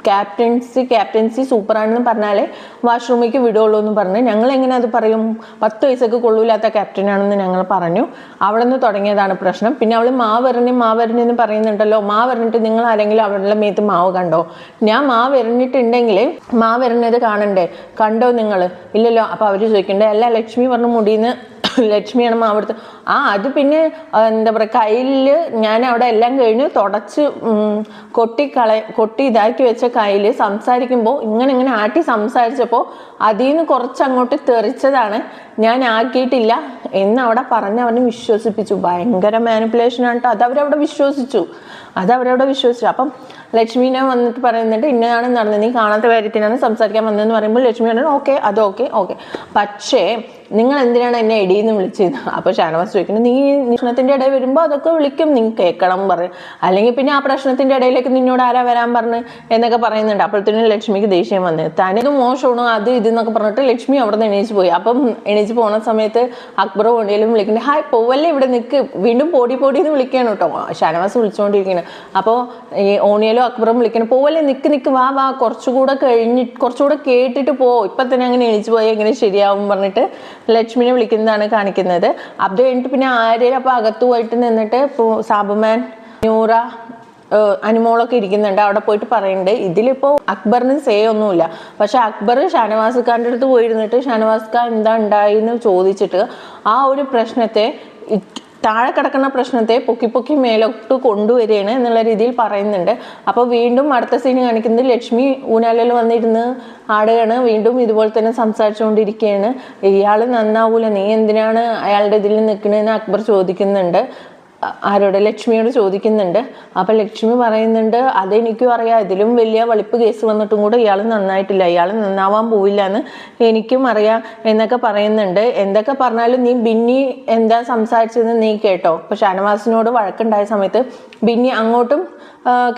ക്യാപ്റ്റൻസി ക്യാപ്റ്റൻസി സൂപ്പറാണെന്ന് പറഞ്ഞാലേ വാഷ്റൂമിലേക്ക് വിടുള്ളൂ എന്ന് പറഞ്ഞ്. ഞങ്ങൾ എങ്ങനെ അത് പറയും? പത്ത് വയസ്സൊക്കെ കൊള്ളൂലാത്ത ക്യാപ്റ്റനാണെന്ന് ഞങ്ങൾ പറഞ്ഞു. അവിടെ നിന്ന് തുടങ്ങിയതാണ് പ്രശ്നം. പിന്നെ അവൾ മാവെറിഞ്ഞ് മാവെറിഞ്ഞെന്ന് പറയുന്നുണ്ടല്ലോ. മാവെറിഞ്ഞിട്ട് നിങ്ങൾ ആരെങ്കിലും അവളുടെ മേത്ത് മാവ് കണ്ടോ? ഞാൻ മാവ് എറിഞ്ഞിട്ടുണ്ടെങ്കിൽ മാവ് എറിഞ്ഞത് കാണണ്ടേ? കണ്ടോ നിങ്ങൾ ഇല്ലല്ലോ. അപ്പോൾ അവർ ചോദിക്കണ്ടേ? അല്ല ലക്ഷ്മി പറഞ്ഞ നിന്ന് ലക്ഷ്മിയാണ് മാവെടുത്ത്. ആ അത് പിന്നെ എന്താ പറയുക കയ്യിൽ ഞാൻ അവിടെ എല്ലാം കഴിഞ്ഞ്. തുടച്ച് കൊട്ടിക്കള കൊട്ടി കൊട്ടി ഇതാക്കി വെച്ച കയ്യിൽ സംസാരിക്കുമ്പോൾ ഇങ്ങനെ ഇങ്ങനെ ആട്ടി സംസാരിച്ചപ്പോൾ അതിൽ നിന്ന് കുറച്ച് അങ്ങോട്ട് തെറിച്ചതാണ്. ഞാൻ ആക്കിയിട്ടില്ല. എന്ന് അവിടെ പറഞ്ഞ് അവനെ വിശ്വസിപ്പിച്ചു. ഭയങ്കര മാനിപ്പുലേഷൻ ആണ് അത് അവരവിടെ വിശ്വസിച്ചു. അത് അവരവിടെ വിശ്വസിച്ചു. അപ്പം ലക്ഷ്മിനെ വന്നിട്ട് പറയുന്നുണ്ട് ഇന്നതാണ് നടന്നത്? നീ കാണാത്ത കാര്യത്തിനാണ് സംസാരിക്കാൻ വന്നതെന്ന് പറയുമ്പോൾ ലക്ഷ്മി പറഞ്ഞു ഓക്കെ അത് ഓക്കെ ഓക്കെ. പക്ഷേ നിങ്ങൾ എന്തിനാണ് എന്നെ എടിയെന്ന് വിളിച്ചത്? അപ്പോൾ ഷാനവാസ് ചോദിക്കുന്നത് നീ പ്രശ്നത്തിന്റെ ഇടയിൽ വരുമ്പോൾ അതൊക്കെ വിളിക്കും നീ കേൾക്കണം പറഞ്ഞു അല്ലെങ്കിൽ പിന്നെ ആ പ്രശ്നത്തിന്റെ ഇടയിലേക്ക് നിന്നോട് ആരാ വരാൻ പറഞ്ഞു എന്നൊക്കെ പറയുന്നുണ്ട്. അപ്പോഴത്തേനും ലക്ഷ്മിക്ക് ദേഷ്യം വന്ന് തനിത് മോശമാണ്? അത് ഇത് എന്നൊക്കെ പറഞ്ഞിട്ട് ലക്ഷ്മി അവിടെ നിന്ന് എണീച്ച് പോയി. അപ്പം എണീച്ച് പോണ സമയത്ത് അക്ബർ ഓണിയിലും വിളിക്കുന്നത് ഹായ് പോവല്ലേ ഇവിടെ നിൽക്ക് വീണ്ടും പോടി പോടി എന്ന് വിളിക്കുകയാണ് കേട്ടോ. ഷാനവാസ് വിളിച്ചുകൊണ്ടിരിക്കുന്നത് അപ്പോൾ ഈ ഓണിയലും അക്ബറും വിളിക്കണം പോവല്ലേ നിൽക്ക് നിൽക്ക് വാ വാ കുറച്ചുകൂടെ കഴിഞ്ഞ് കുറച്ചുകൂടെ കേട്ടിട്ട് പോ. ഇപ്പം തന്നെ അങ്ങനെ എണീച്ച് പോയി എങ്ങനെ ശരിയാവും പറഞ്ഞിട്ട് ലക്ഷ്മിനെ വിളിക്കുന്നതാണ് കാണിക്കുന്നത്. അത് കഴിഞ്ഞിട്ട് പിന്നെ ആര്യൻ അപ്പോൾ അകത്ത് പോയിട്ട് നിന്നിട്ട് സാബുമാൻ നൂറ അനുമോളൊക്കെ ഇരിക്കുന്നുണ്ട്. അവിടെ പോയിട്ട് പറയുന്നുണ്ട് ഇതിലിപ്പോൾ അക്ബറിന് സേ ഒന്നുമില്ല. പക്ഷെ അക്ബർ ഷാനവാസ് ഖാന്റെ അടുത്ത് പോയിരുന്നിട്ട് ഷാനവാസ് ഖാൻ എന്താ ഉണ്ടായി എന്ന് ചോദിച്ചിട്ട് ആ ഒരു പ്രശ്നത്തെ താഴെ കിടക്കുന്ന പ്രശ്നത്തെ പൊക്കി പൊക്കി മേലോട്ട് കൊണ്ടുവരികയാണ് എന്നുള്ള രീതിയിൽ പറയുന്നുണ്ട്. അപ്പോൾ വീണ്ടും അടുത്ത സീൻ കാണിക്കുന്നത് ലക്ഷ്മി ഊനാലയിൽ വന്നിരുന്ന് ആടുകയാണ്. വീണ്ടും ഇതുപോലെ തന്നെ സംസാരിച്ചുകൊണ്ടിരിക്കുകയാണ്. ഇയാൾ നന്നാവൂല നീ എന്തിനാണ് അയാളുടെ ഇതിൽ നിൽക്കണതെന്ന് അക്ബർ ചോദിക്കുന്നുണ്ട്. ആരോട് ലക്ഷ്മിയോട് ചോദിക്കുന്നുണ്ട്. അപ്പം ലക്ഷ്മി പറയുന്നുണ്ട് അതെനിക്കും അറിയാം. ഇതിലും വലിയ വളിപ്പ് കേസ് വന്നിട്ടും കൂടെ ഇയാൾ നന്നായിട്ടില്ല. ഇയാൾ നന്നാവാൻ പോവില്ല എന്ന് എനിക്കും അറിയാം എന്നൊക്കെ പറയുന്നുണ്ട്. എന്തൊക്കെ പറഞ്ഞാലും നീ ബിന്നി എന്താ സംസാരിച്ചതെന്ന് നീ കേട്ടോ. അപ്പോൾ ഷാനവാസിനോട് വഴക്കുണ്ടായ സമയത്ത് ബിന്നി അങ്ങോട്ടും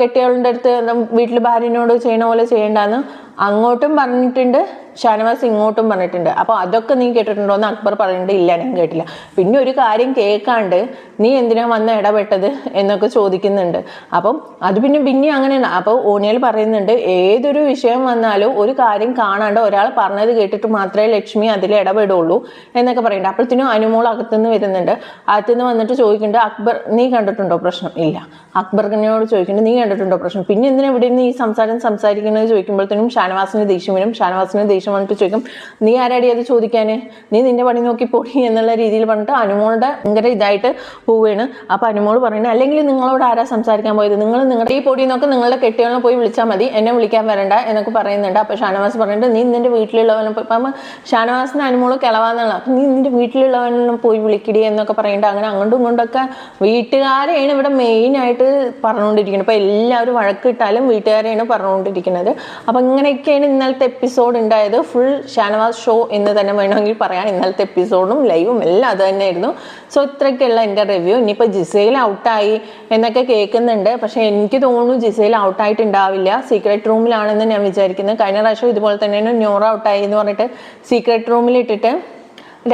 കെട്ടിയവളുടെ അടുത്ത് വീട്ടിൽ ഭാര്യനോട് ചെയ്യണ പോലെ ചെയ്യണ്ടെന്ന് അങ്ങോട്ടും പറഞ്ഞിട്ടുണ്ട് ഷാനവാസ് ഇങ്ങോട്ടും പറഞ്ഞിട്ടുണ്ട്. അപ്പോൾ അതൊക്കെ നീ കേട്ടിട്ടുണ്ടോ എന്ന് അക്ബർ പറയേണ്ട ഇല്ല ഞാൻ കേട്ടില്ല. പിന്നെ ഒരു കാര്യം കേൾക്കാണ്ട് നീ എന്തിനാ വന്ന് ഇടപെട്ടത് എന്നൊക്കെ ചോദിക്കുന്നുണ്ട്. അപ്പം അത് പിന്നെ പിന്നെ അങ്ങനെയാണ്. അപ്പോൾ ഓനിയൽ പറയുന്നുണ്ട് ഏതൊരു വിഷയം വന്നാലും ഒരു കാര്യം കാണാണ്ട് ഒരാൾ പറഞ്ഞത് കേട്ടിട്ട് മാത്രമേ ലക്ഷ്മി അതിൽ ഇടപെടുള്ളൂ എന്നൊക്കെ പറയുന്നുണ്ട്. അപ്പോഴത്തേനും അനുമോൾ അകത്തുനിന്ന് വരുന്നുണ്ട്. അകത്തുനിന്ന് വന്നിട്ട് ചോദിക്കുന്നുണ്ട് അക്ബർ നീ കണ്ടിട്ടുണ്ടോ പ്രശ്നം? ഇല്ല. അക്ബറിനോട് ചോദിക്കുന്നുണ്ട് നീ കണ്ടിട്ടുണ്ടോ പ്രശ്നം? പിന്നെ എന്തിനാ ഇവിടെ നിന്ന് ഈ സംസാരം സംസാരിക്കുന്നത് ചോദിക്കുമ്പോഴത്തേനും ഷാനവാസിന് ദേഷ്യം വരും ഷാനവാസിന് ദേഷ്യം വന്നിട്ട് ചോദിക്കും നീ ആരാടി അത് ചോദിക്കാൻ നീ നിന്റെ പണി നോക്കി പോയി എന്നുള്ള രീതിയിൽ പറഞ്ഞിട്ട് അനുമോളുടെ ഭയങ്കര ഇതായിട്ട് പോവുകയാണ്. അപ്പോൾ അനുമോൾ പറയുന്നത് അല്ലെങ്കിൽ നിങ്ങളോട് ആരാ സംസാരിക്കാൻ പോയത്? നിങ്ങൾ നിങ്ങളുടെ ഈ പൊടി നോക്കി നിങ്ങളുടെ കെട്ടികളെ പോയി വിളിച്ചാൽ മതി എന്നെ വിളിക്കാൻ വരണ്ട എന്നൊക്കെ പറയുന്നുണ്ട്. അപ്പോൾ ഷാനവാസ് പറഞ്ഞിട്ട് നീ നിന്റെ വീട്ടിലുള്ളവനെ പോയി അപ്പം ഷാനവാസിന് അനുമോൾ കിളവാന്നുള്ള അപ്പം നീ നിന്റെ വീട്ടിലുള്ളവനെ പോയി വിളിക്കടി എന്നൊക്കെ പറയുന്നുണ്ട്. അങ്ങനെ അങ്ങോട്ടും ഇങ്ങോട്ടൊക്കെ വീട്ടുകാരെയാണ് ഇവിടെ മെയിനായിട്ട് പറഞ്ഞുകൊണ്ടിരിക്കുന്നത് അപ്പോൾ എല്ലാവരും വഴക്കിട്ടാലും വീട്ടുകാരെയാണ് പറഞ്ഞുകൊണ്ടിരിക്കുന്നത്. അപ്പോൾ ഇങ്ങനെയൊക്കെയാണ് ഇന്നലത്തെ എപ്പിസോഡ് ഉണ്ടായത്. ഫുൾ ഷാനവാസ് ഷോ എന്ന് തന്നെ വേണമെങ്കിൽ പറയാം. ഇന്നലത്തെ എപ്പിസോഡും ലൈവും എല്ലാം അത് തന്നെയായിരുന്നു. സോ ഇത്രയൊക്കെയുള്ള എന്റെ റിവ്യൂ ഇനിയിപ്പോൾ ജിസയിൽ ഔട്ടായി എന്നൊക്കെ കേൾക്കുന്നുണ്ട്. പക്ഷേ എനിക്ക് തോന്നുന്നു ജിസയിൽ ഔട്ടായിട്ടുണ്ടാവില്ല സീക്രട്ട് റൂമിലാണെന്ന് ഞാൻ വിചാരിക്കുന്നത് കഴിഞ്ഞ പ്രാവശ്യം ഇതുപോലെ തന്നെയാണ് ന്യൂറ ഔട്ടായി എന്ന് പറഞ്ഞിട്ട് സീക്രട്ട് റൂമിൽ ഇട്ടിട്ട്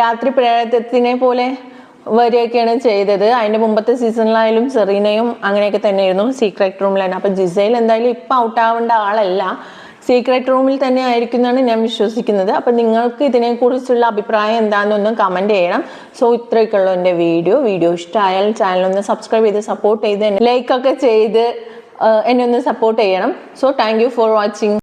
രാത്രി പ്രേതത്തിനെ പോലെ വരികയൊക്കെയാണ് ചെയ്തത്. അതിന്റെ മുമ്പത്തെ സീസണിലായാലും സെറീനയും അങ്ങനെയൊക്കെ തന്നെയായിരുന്നു സീക്രട്ട് റൂമിലാണ് അപ്പോൾ ജിസയിൽ എന്തായാലും ഇപ്പം ഔട്ടാവേണ്ട ആളല്ല. സീക്രട്ട് റൂമിൽ തന്നെ ആയിരിക്കും എന്നാണ് ഞാൻ വിശ്വസിക്കുന്നത്. അപ്പം നിങ്ങൾക്ക് ഇതിനെക്കുറിച്ചുള്ള അഭിപ്രായം എന്താണെന്നൊന്നും കമന്റ് ചെയ്യണം. സോ ഇത്രയൊക്കെയുള്ള എന്റെ വീഡിയോ. വീഡിയോ ഇഷ്ടമായാൽ ചാനലൊന്ന് സബ്സ്ക്രൈബ് ചെയ്ത് സപ്പോർട്ട് ചെയ്ത് ലൈക്കൊക്കെ ചെയ്ത് എന്നെ ഒന്ന് സപ്പോർട്ട് ചെയ്യണം. So thank for watching